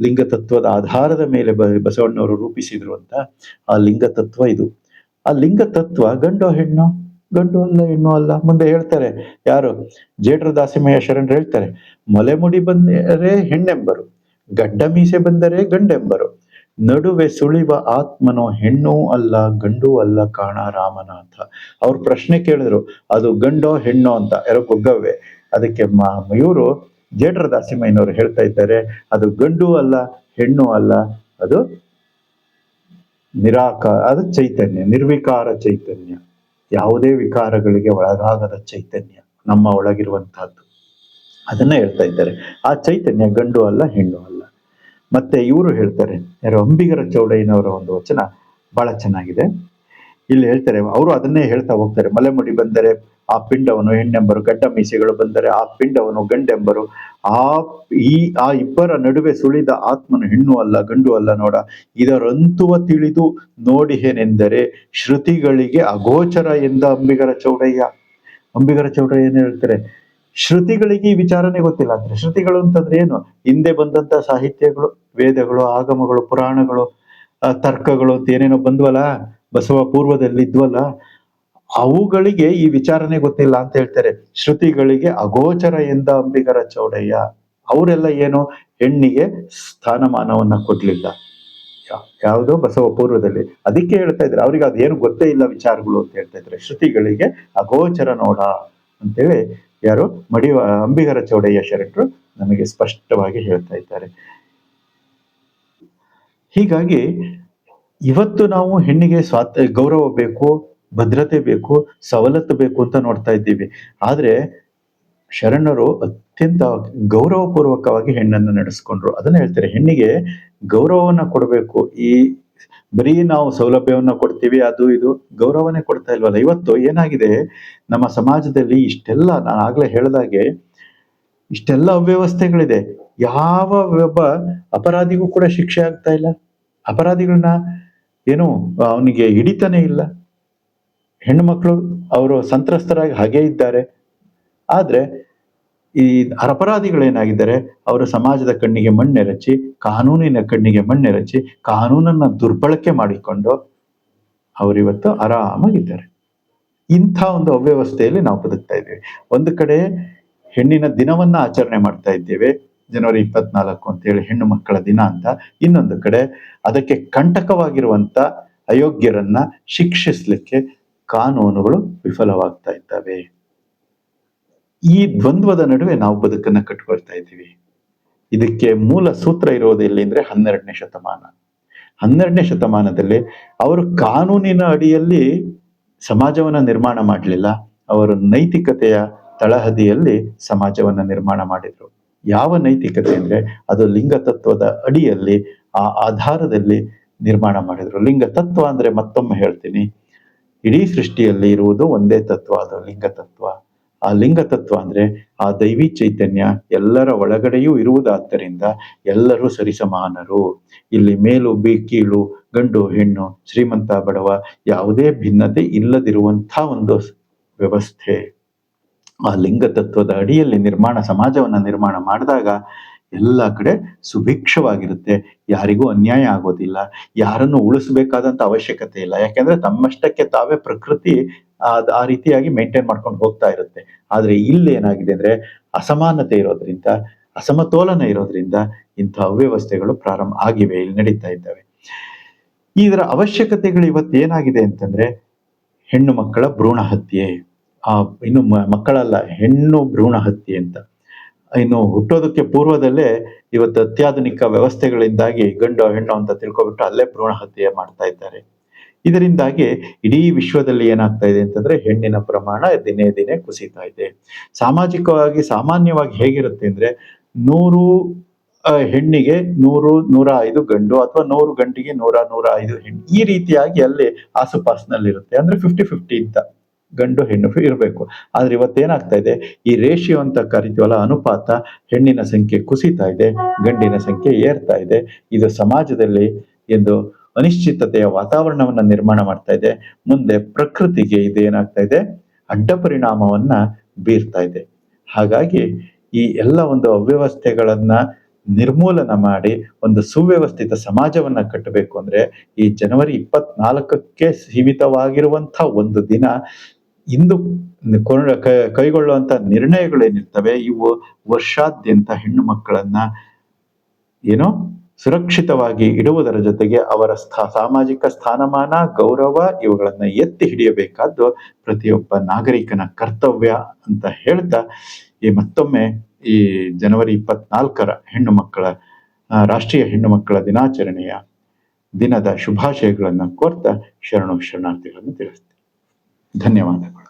ಲಿಂಗ ತತ್ವದ ಆಧಾರದ ಮೇಲೆ ಬ- ಬಸವಣ್ಣವರು ರೂಪಿಸಿದ್ರು ಅಂತ ಆ ಲಿಂಗ ತತ್ವ ಇದು. ಆ ಲಿಂಗ ತತ್ವ ಗಂಡೋ ಹೆಣ್ಣು, ಗಂಡು ಅಲ್ಲ ಹೆಣ್ಣು ಅಲ್ಲ, ಮುಂದೆ ಹೇಳ್ತಾರೆ ಯಾರು? ಜೇಡ್ರ ದಾಸಿಮಯ್ಯ ಶರಣರು ಹೇಳ್ತಾರೆ, ಮಲೆಮುಡಿ ಬಂದರೆ ಹೆಣ್ಣೆಂಬರು, ಗಡ್ಡ ಮೀಸೆ ಬಂದರೆ ಗಂಡೆಂಬರು ನಡುವೆ ಸುಳಿವ ಆತ್ಮನೋ ಹೆಣ್ಣು ಅಲ್ಲ, ಗಂಡು ಅಲ್ಲ ಕಾಣ ರಾಮನ ಅಂತ ಅವ್ರು ಪ್ರಶ್ನೆ ಕೇಳಿದ್ರು, ಅದು ಗಂಡೋ ಹೆಣ್ಣೋ ಅಂತ. ಯಾರೋ ಗೊಗ್ಗವ್ವೆ ಅದಕ್ಕೆ ಮಯೂರು ಜೇಡ್ರ ದಾಸಿಮಯ್ಯನವರು ಹೇಳ್ತಾ ಇದ್ದಾರೆ, ಅದು ಗಂಡು ಅಲ್ಲ, ಹೆಣ್ಣು ಅಲ್ಲ, ಅದು ನಿರಾಕಾರ ಅದು ಚೈತನ್ಯ, ನಿರ್ವಿಕಾರ ಚೈತನ್ಯ. ಯಾವುದೇ ವಿಕಾರಗಳಿಗೆ ಒಳಗಾಗದ ಚೈತನ್ಯ, ನಮ್ಮ ಒಳಗಿರುವಂತಹದ್ದು ಅದನ್ನ ಹೇಳ್ತಾ ಇದ್ದಾರೆ. ಆ ಚೈತನ್ಯ ಗಂಡು ಅಲ್ಲ, ಹೆಣ್ಣು ಅಲ್ಲ. ಮತ್ತೆ ಇವರು ಹೇಳ್ತಾರೆ, ಯಾರು ಅಂಬಿಗರ ಚೌಡಯ್ಯನವರ ಒಂದು ವಚನ ಬಹಳ ಚೆನ್ನಾಗಿದೆ. ಇಲ್ಲಿ ಹೇಳ್ತಾರೆ, ಅವರು ಅದನ್ನೇ ಹೇಳ್ತಾ ಹೋಗ್ತಾರೆ, ಮಲೆಮುಡಿ ಬಂದರೆ ಆ ಪಿಂಡವನು ಹೆಣ್ಣೆಂಬರು, ಗಡ್ಡ ಮೀಸೆಗಳು ಬಂದರೆ ಆ ಪಿಂಡವನು ಗಂಡೆಂಬರು, ಆ ಈ, ಆ ಇಬ್ಬರ ನಡುವೆ ಸುಳಿದ ಆತ್ಮನು ಹೆಣ್ಣು ಅಲ್ಲ, ಗಂಡು ಅಲ್ಲ ನೋಡ ಇದರಂತುವ ತಿಳಿದು ನೋಡಿಹೇನೆಂದರೆ ಶ್ರುತಿಗಳಿಗೆ ಅಗೋಚರ ಎಂದ ಅಂಬಿಗರ ಚೌಡಯ್ಯ. ಅಂಬಿಗರ ಚೌಡಯ್ಯ ಏನ್ ಹೇಳ್ತಾರೆ ಶ್ರುತಿಗಳಿಗೆ ಈ ವಿಚಾರನೆ ಗೊತ್ತಿಲ್ಲ. ಅಂದ್ರೆ ಶ್ರುತಿಗಳು ಅಂತಂದ್ರೆ ಏನು? ಹಿಂದೆ ಬಂದಂತ ಸಾಹಿತ್ಯಗಳು, ವೇದಗಳು, ಆಗಮಗಳು, ಪುರಾಣಗಳು ತರ್ಕಗಳು ಅಂತ ಏನೇನೋ ಬಂದ್ವಲ್ಲ, ಬಸವ ಪೂರ್ವದಲ್ಲಿ ಇದ್ವಲ್ಲ, ಅವುಗಳಿಗೆ ಈ ವಿಚಾರನೆ ಗೊತ್ತಿಲ್ಲ ಅಂತ ಹೇಳ್ತಾರೆ. ಶ್ರುತಿಗಳಿಗೆ ಅಗೋಚರ ಎಂದ ಅಂಬಿಗರ ಚೌಡಯ್ಯ, ಅವರೆಲ್ಲ ಏನು? ಹೆಣ್ಣಿಗೆ ಸ್ಥಾನಮಾನವನ್ನ ಕೊಡ್ಲಿಲ್ಲ. ಯಾವುದೋ ಬಸವ ಪೂರ್ವದಲ್ಲಿ. ಅದಕ್ಕೆ ಹೇಳ್ತಾ ಇದ್ರೆ ಅವ್ರಿಗೆ ಅದೇನು ಗೊತ್ತೇ ಇಲ್ಲ ವಿಚಾರಗಳು ಅಂತ ಹೇಳ್ತಾ ಇದ್ರೆ ಶ್ರುತಿಗಳಿಗೆ ಅಗೋಚರ ನೋಡ ಅಂತೇಳಿ ಯಾರು? ಮಡಿ ಅಂಬಿಗರ ಚೌಡಯ್ಯ ಶರಣರು ನಮಗೆ ಸ್ಪಷ್ಟವಾಗಿ ಹೇಳ್ತಾ ಇದ್ದಾರೆ. ಹೀಗಾಗಿ ಇವತ್ತು ನಾವು ಹೆಣ್ಣಿಗೆ ಸ್ವಾತ, ಗೌರವ ಬೇಕು, ಭದ್ರತೆ ಬೇಕು, ಸವಲತ್ತು ಬೇಕು ಅಂತ ನೋಡ್ತಾ ಇದ್ದೀವಿ. ಆದ್ರೆ ಶರಣರು ಅತ್ಯಂತ ಗೌರವಪೂರ್ವಕವಾಗಿ ಹೆಣ್ಣನ್ನು ನಡೆಸ್ಕೊಂಡ್ರು. ಅದನ್ನ ಹೇಳ್ತಾರೆ, ಹೆಣ್ಣಿಗೆ ಗೌರವವನ್ನ ಕೊಡಬೇಕು. ಈ ಬರೀ ನಾವು ಸೌಲಭ್ಯವನ್ನು ಕೊಡ್ತೀವಿ, ಅದು ಇದು ಗೌರವನೇ ಕೊಡ್ತಾ ಇಲ್ವಲ್ಲ? ಇವತ್ತು ಏನಾಗಿದೆ? ನಮ್ಮ ಸಮಾಜದಲ್ಲಿ ಇಷ್ಟೆಲ್ಲ, ನಾನು ಆಗ್ಲೇ ಹೇಳ್ದಾಗೆ ಇಷ್ಟೆಲ್ಲ ಅವ್ಯವಸ್ಥೆಗಳಿದೆ. ಯಾವ ಒಬ್ಬ ಅಪರಾಧಿಗೂ ಕೂಡ ಶಿಕ್ಷೆ ಆಗ್ತಾ ಇಲ್ಲ. ಅಪರಾಧಿಗಳನ್ನ ಏನು, ಅವನಿಗೆ ಹಿಡಿತಾನೆ ಇಲ್ಲ. ಹೆಣ್ಣು ಮಕ್ಕಳು ಅವರು ಸಂತ್ರಸ್ತರಾಗಿ ಹಾಗೇ ಇದ್ದಾರೆ. ಆದ್ರೆ ಈ ಅಪರಾಧಿಗಳೇನಾಗಿದ್ದಾರೆ? ಅವರು ಸಮಾಜದ ಕಣ್ಣಿಗೆ ಮಣ್ಣೆರಚಿ, ಕಾನೂನಿನ ಕಣ್ಣಿಗೆ ಮಣ್ಣೆರಚಿ, ಕಾನೂನನ್ನ ದುರ್ಬಳಕೆ ಮಾಡಿಕೊಂಡು ಅವರಿವತ್ತು ಆರಾಮಾಗಿದ್ದಾರೆ. ಇಂಥ ಒಂದು ಅವ್ಯವಸ್ಥೆಯಲ್ಲಿ ನಾವು ಬದುಕ್ತಾ ಇದ್ದೇವೆ. ಒಂದು ಕಡೆ ಹೆಣ್ಣಿನ ದಿನವನ್ನ ಆಚರಣೆ ಮಾಡ್ತಾ ಇದ್ದೇವೆ, ಜನವರಿ ಇಪ್ಪತ್ನಾಲ್ಕು ಅಂತೇಳಿ ಹೆಣ್ಣು ಮಕ್ಕಳ ದಿನ ಅಂತ. ಇನ್ನೊಂದು ಕಡೆ ಅದಕ್ಕೆ ಕಂಟಕವಾಗಿರುವಂತ ಅಯೋಗ್ಯರನ್ನ ಶಿಕ್ಷಿಸ್ಲಿಕ್ಕೆ ಕಾನೂನುಗಳು ವಿಫಲವಾಗ್ತಾ ಇದ್ದಾವೆ. ಈ ದ್ವಂದ್ವದ ನಡುವೆ ನಾವು ಬದುಕನ್ನ ಕಟ್ಕೊಳ್ತಾ ಇದ್ದೀವಿ. ಇದಕ್ಕೆ ಮೂಲ ಸೂತ್ರ ಇರೋದು ಎಲ್ಲಿ ಅಂದ್ರೆ ಹನ್ನೆರಡನೇ ಶತಮಾನ. ಹನ್ನೆರಡನೇ ಶತಮಾನದಲ್ಲಿ ಅವರು ಕಾನೂನಿನ ಅಡಿಯಲ್ಲಿ ಸಮಾಜವನ್ನ ನಿರ್ಮಾಣ ಮಾಡಲಿಲ್ಲ. ಅವರು ನೈತಿಕತೆಯ ತಳಹದಿಯಲ್ಲಿ ಸಮಾಜವನ್ನ ನಿರ್ಮಾಣ ಮಾಡಿದ್ರು. ಯಾವ ನೈತಿಕತೆ ಅಂದ್ರೆ ಅದು ಲಿಂಗ ತತ್ವದ ಅಡಿಯಲ್ಲಿ ಆ ಆಧಾರದಲ್ಲಿ ನಿರ್ಮಾಣ ಮಾಡಿದ್ರು. ಲಿಂಗ ತತ್ವ ಅಂದ್ರೆ ಮತ್ತೊಮ್ಮೆ ಹೇಳ್ತೀನಿ. ಇಡೀ ಸೃಷ್ಟಿಯಲ್ಲಿ ಇರುವುದು ಒಂದೇ ತತ್ವ, ಅದು ಲಿಂಗ ತತ್ವ. ಆ ಲಿಂಗ ತತ್ವ ಅಂದ್ರೆ ಆ ದೈವಿ ಚೈತನ್ಯ ಎಲ್ಲರ ಒಳಗಡೆಯೂ ಇರುವುದಾದ್ದರಿಂದ ಎಲ್ಲರೂ ಸರಿಸಮಾನರು. ಇಲ್ಲಿ ಮೇಲು, ಬಿ, ಕೀಳು, ಗಂಡು, ಹೆಣ್ಣು, ಶ್ರೀಮಂತ, ಬಡವ ಯಾವುದೇ ಭಿನ್ನತೆ ಇಲ್ಲದಿರುವಂತಹ ಒಂದು ವ್ಯವಸ್ಥೆ. ಆ ಲಿಂಗ ತತ್ವದ ಅಡಿಯಲ್ಲಿ ನಿರ್ಮಾಣ, ಸಮಾಜವನ್ನ ನಿರ್ಮಾಣ ಮಾಡಿದಾಗ ಎಲ್ಲ ಕಡೆ ಸುಭಿಕ್ಷವಾಗಿರುತ್ತೆ. ಯಾರಿಗೂ ಅನ್ಯಾಯ ಆಗೋದಿಲ್ಲ. ಯಾರನ್ನು ಉಳಿಸಬೇಕಾದಂತ ಅವಶ್ಯಕತೆ ಇಲ್ಲ. ಯಾಕೆಂದ್ರೆ ತಮ್ಮಷ್ಟಕ್ಕೆ ತಾವೇ ಪ್ರಕೃತಿ ಆ- ಆ ರೀತಿಯಾಗಿ ಮೇಂಟೈನ್ ಮಾಡ್ಕೊಂಡು ಹೋಗ್ತಾ ಇರುತ್ತೆ. ಆದ್ರೆ ಇಲ್ಲಿ ಏನಾಗಿದೆ ಅಂದ್ರೆ ಅಸಮಾನತೆ ಇರೋದ್ರಿಂದ, ಅಸಮತೋಲನ ಇರೋದ್ರಿಂದ ಇಂಥ ಅವ್ಯವಸ್ಥೆಗಳು ಪ್ರಾರಂಭ ಆಗಿವೆ, ಇಲ್ಲಿ ನಡೀತಾ ಇದ್ದಾವೆ. ಇದರ ಅವಶ್ಯಕತೆಗಳು ಇವತ್ತು ಏನಾಗಿದೆ ಅಂತಂದ್ರೆ ಹೆಣ್ಣು ಮಕ್ಕಳ ಭ್ರೂಣ ಹತ್ಯೆ, ಆ ಇನ್ನು ಮಕ್ಕಳಲ್ಲ, ಹೆಣ್ಣು ಭ್ರೂಣ ಹತ್ಯೆ ಅಂತ. ಇನ್ನು ಹುಟ್ಟೋದಕ್ಕೆ ಪೂರ್ವದಲ್ಲೇ ಇವತ್ತು ಅತ್ಯಾಧುನಿಕ ವ್ಯವಸ್ಥೆಗಳಿಂದಾಗಿ ಗಂಡು ಹೆಣ್ಣು ಅಂತ ತಿಳ್ಕೊಬಿಟ್ಟು ಅಲ್ಲೇ ಭ್ರೂಣ ಹತ್ಯೆ ಮಾಡ್ತಾ ಇದ್ದಾರೆ. ಇದರಿಂದಾಗಿ ಇಡೀ ವಿಶ್ವದಲ್ಲಿ ಏನಾಗ್ತಾ ಇದೆ ಅಂತಂದ್ರೆ ಹೆಣ್ಣಿನ ಪ್ರಮಾಣ ದಿನೇ ದಿನೇ ಕುಸಿತಾ ಇದೆ. ಸಾಮಾಜಿಕವಾಗಿ ಸಾಮಾನ್ಯವಾಗಿ ಹೇಗಿರುತ್ತೆ ಅಂದ್ರೆ ನೂರು ಹೆಣ್ಣಿಗೆ ನೂರು, ನೂರ ಐದು ಗಂಡು ಅಥವಾ ನೂರು ಗಂಟಿಗೆ ನೂರ ನೂರ ಐದು ಹೆಣ್ಣು ಈ ರೀತಿಯಾಗಿ ಅಲ್ಲಿ ಆಸುಪಾಸಿನಲ್ಲಿರುತ್ತೆ ಅಂದ್ರೆ ಫಿಫ್ಟಿ ಫಿಫ್ಟಿ ಅಂತ ಗಂಡು ಹೆಣ್ಣು ಇರಬೇಕು. ಆದ್ರೆ ಇವತ್ತೇನಾಗ್ತಾ ಇದೆ? ಈ ರೇಷಿಯೋ ಅಂತ ಕರಿತೀವಲ್ಲ, ಅನುಪಾತ ಹೆಣ್ಣಿನ ಸಂಖ್ಯೆ ಕುಸಿತಾ ಇದೆ, ಗಂಡಿನ ಸಂಖ್ಯೆ ಏರ್ತಾ ಇದೆ. ಇದು ಸಮಾಜದಲ್ಲಿ ಎಂದು ಅನಿಶ್ಚಿತತೆಯ ವಾತಾವರಣವನ್ನ ನಿರ್ಮಾಣ ಮಾಡ್ತಾ ಇದೆ. ಮುಂದೆ ಪ್ರಕೃತಿಗೆ ಇದೇನಾಗ್ತಾ ಇದೆ? ಅಡ್ಡ ಪರಿಣಾಮವನ್ನ ಬೀರ್ತಾ ಇದೆ. ಹಾಗಾಗಿ ಈ ಎಲ್ಲ ಒಂದು ಅವ್ಯವಸ್ಥೆಗಳನ್ನ ನಿರ್ಮೂಲನ ಮಾಡಿ ಒಂದು ಸುವ್ಯವಸ್ಥಿತ ಸಮಾಜವನ್ನ ಕಟ್ಟಬೇಕು ಅಂದ್ರೆ ಈ ಜನವರಿ ಇಪ್ಪತ್ನಾಲ್ಕಕ್ಕೆ ಸೀಮಿತವಾಗಿರುವಂಥ ಒಂದು ದಿನ ಇಂದು ಕೈಗೊಳ್ಳುವಂತ ನಿರ್ಣಯಗಳೇನಿರ್ತವೆ? ಇವು ವರ್ಷಾದ್ಯಂತ ಹೆಣ್ಣು ಮಕ್ಕಳನ್ನ ಏನೋ ಸುರಕ್ಷಿತವಾಗಿ ಇಡುವುದರ ಜೊತೆಗೆ ಅವರ ಸ್ಥಾ, ಸಾಮಾಜಿಕ ಸ್ಥಾನಮಾನ, ಗೌರವ ಇವುಗಳನ್ನು ಎತ್ತಿ ಹಿಡಿಯಬೇಕಾದ್ದು ಪ್ರತಿಯೊಬ್ಬ ನಾಗರಿಕನ ಕರ್ತವ್ಯ ಅಂತ ಹೇಳ್ತಾ ಈ ಮತ್ತೊಮ್ಮೆ ಈ ಜನವರಿ ಇಪ್ಪತ್ನಾಲ್ಕರ ಹೆಣ್ಣು ಮಕ್ಕಳ ರಾಷ್ಟ್ರೀಯ ಹೆಣ್ಣು ಮಕ್ಕಳ ದಿನಾಚರಣೆಯ ದಿನದ ಶುಭಾಶಯಗಳನ್ನು ಕೋರ್ತಾ ಶರಣು ಶರಣಾರ್ಥಿಗಳನ್ನು ತಿಳಿಸ್ತೀನಿ. ಧನ್ಯವಾದಗಳು.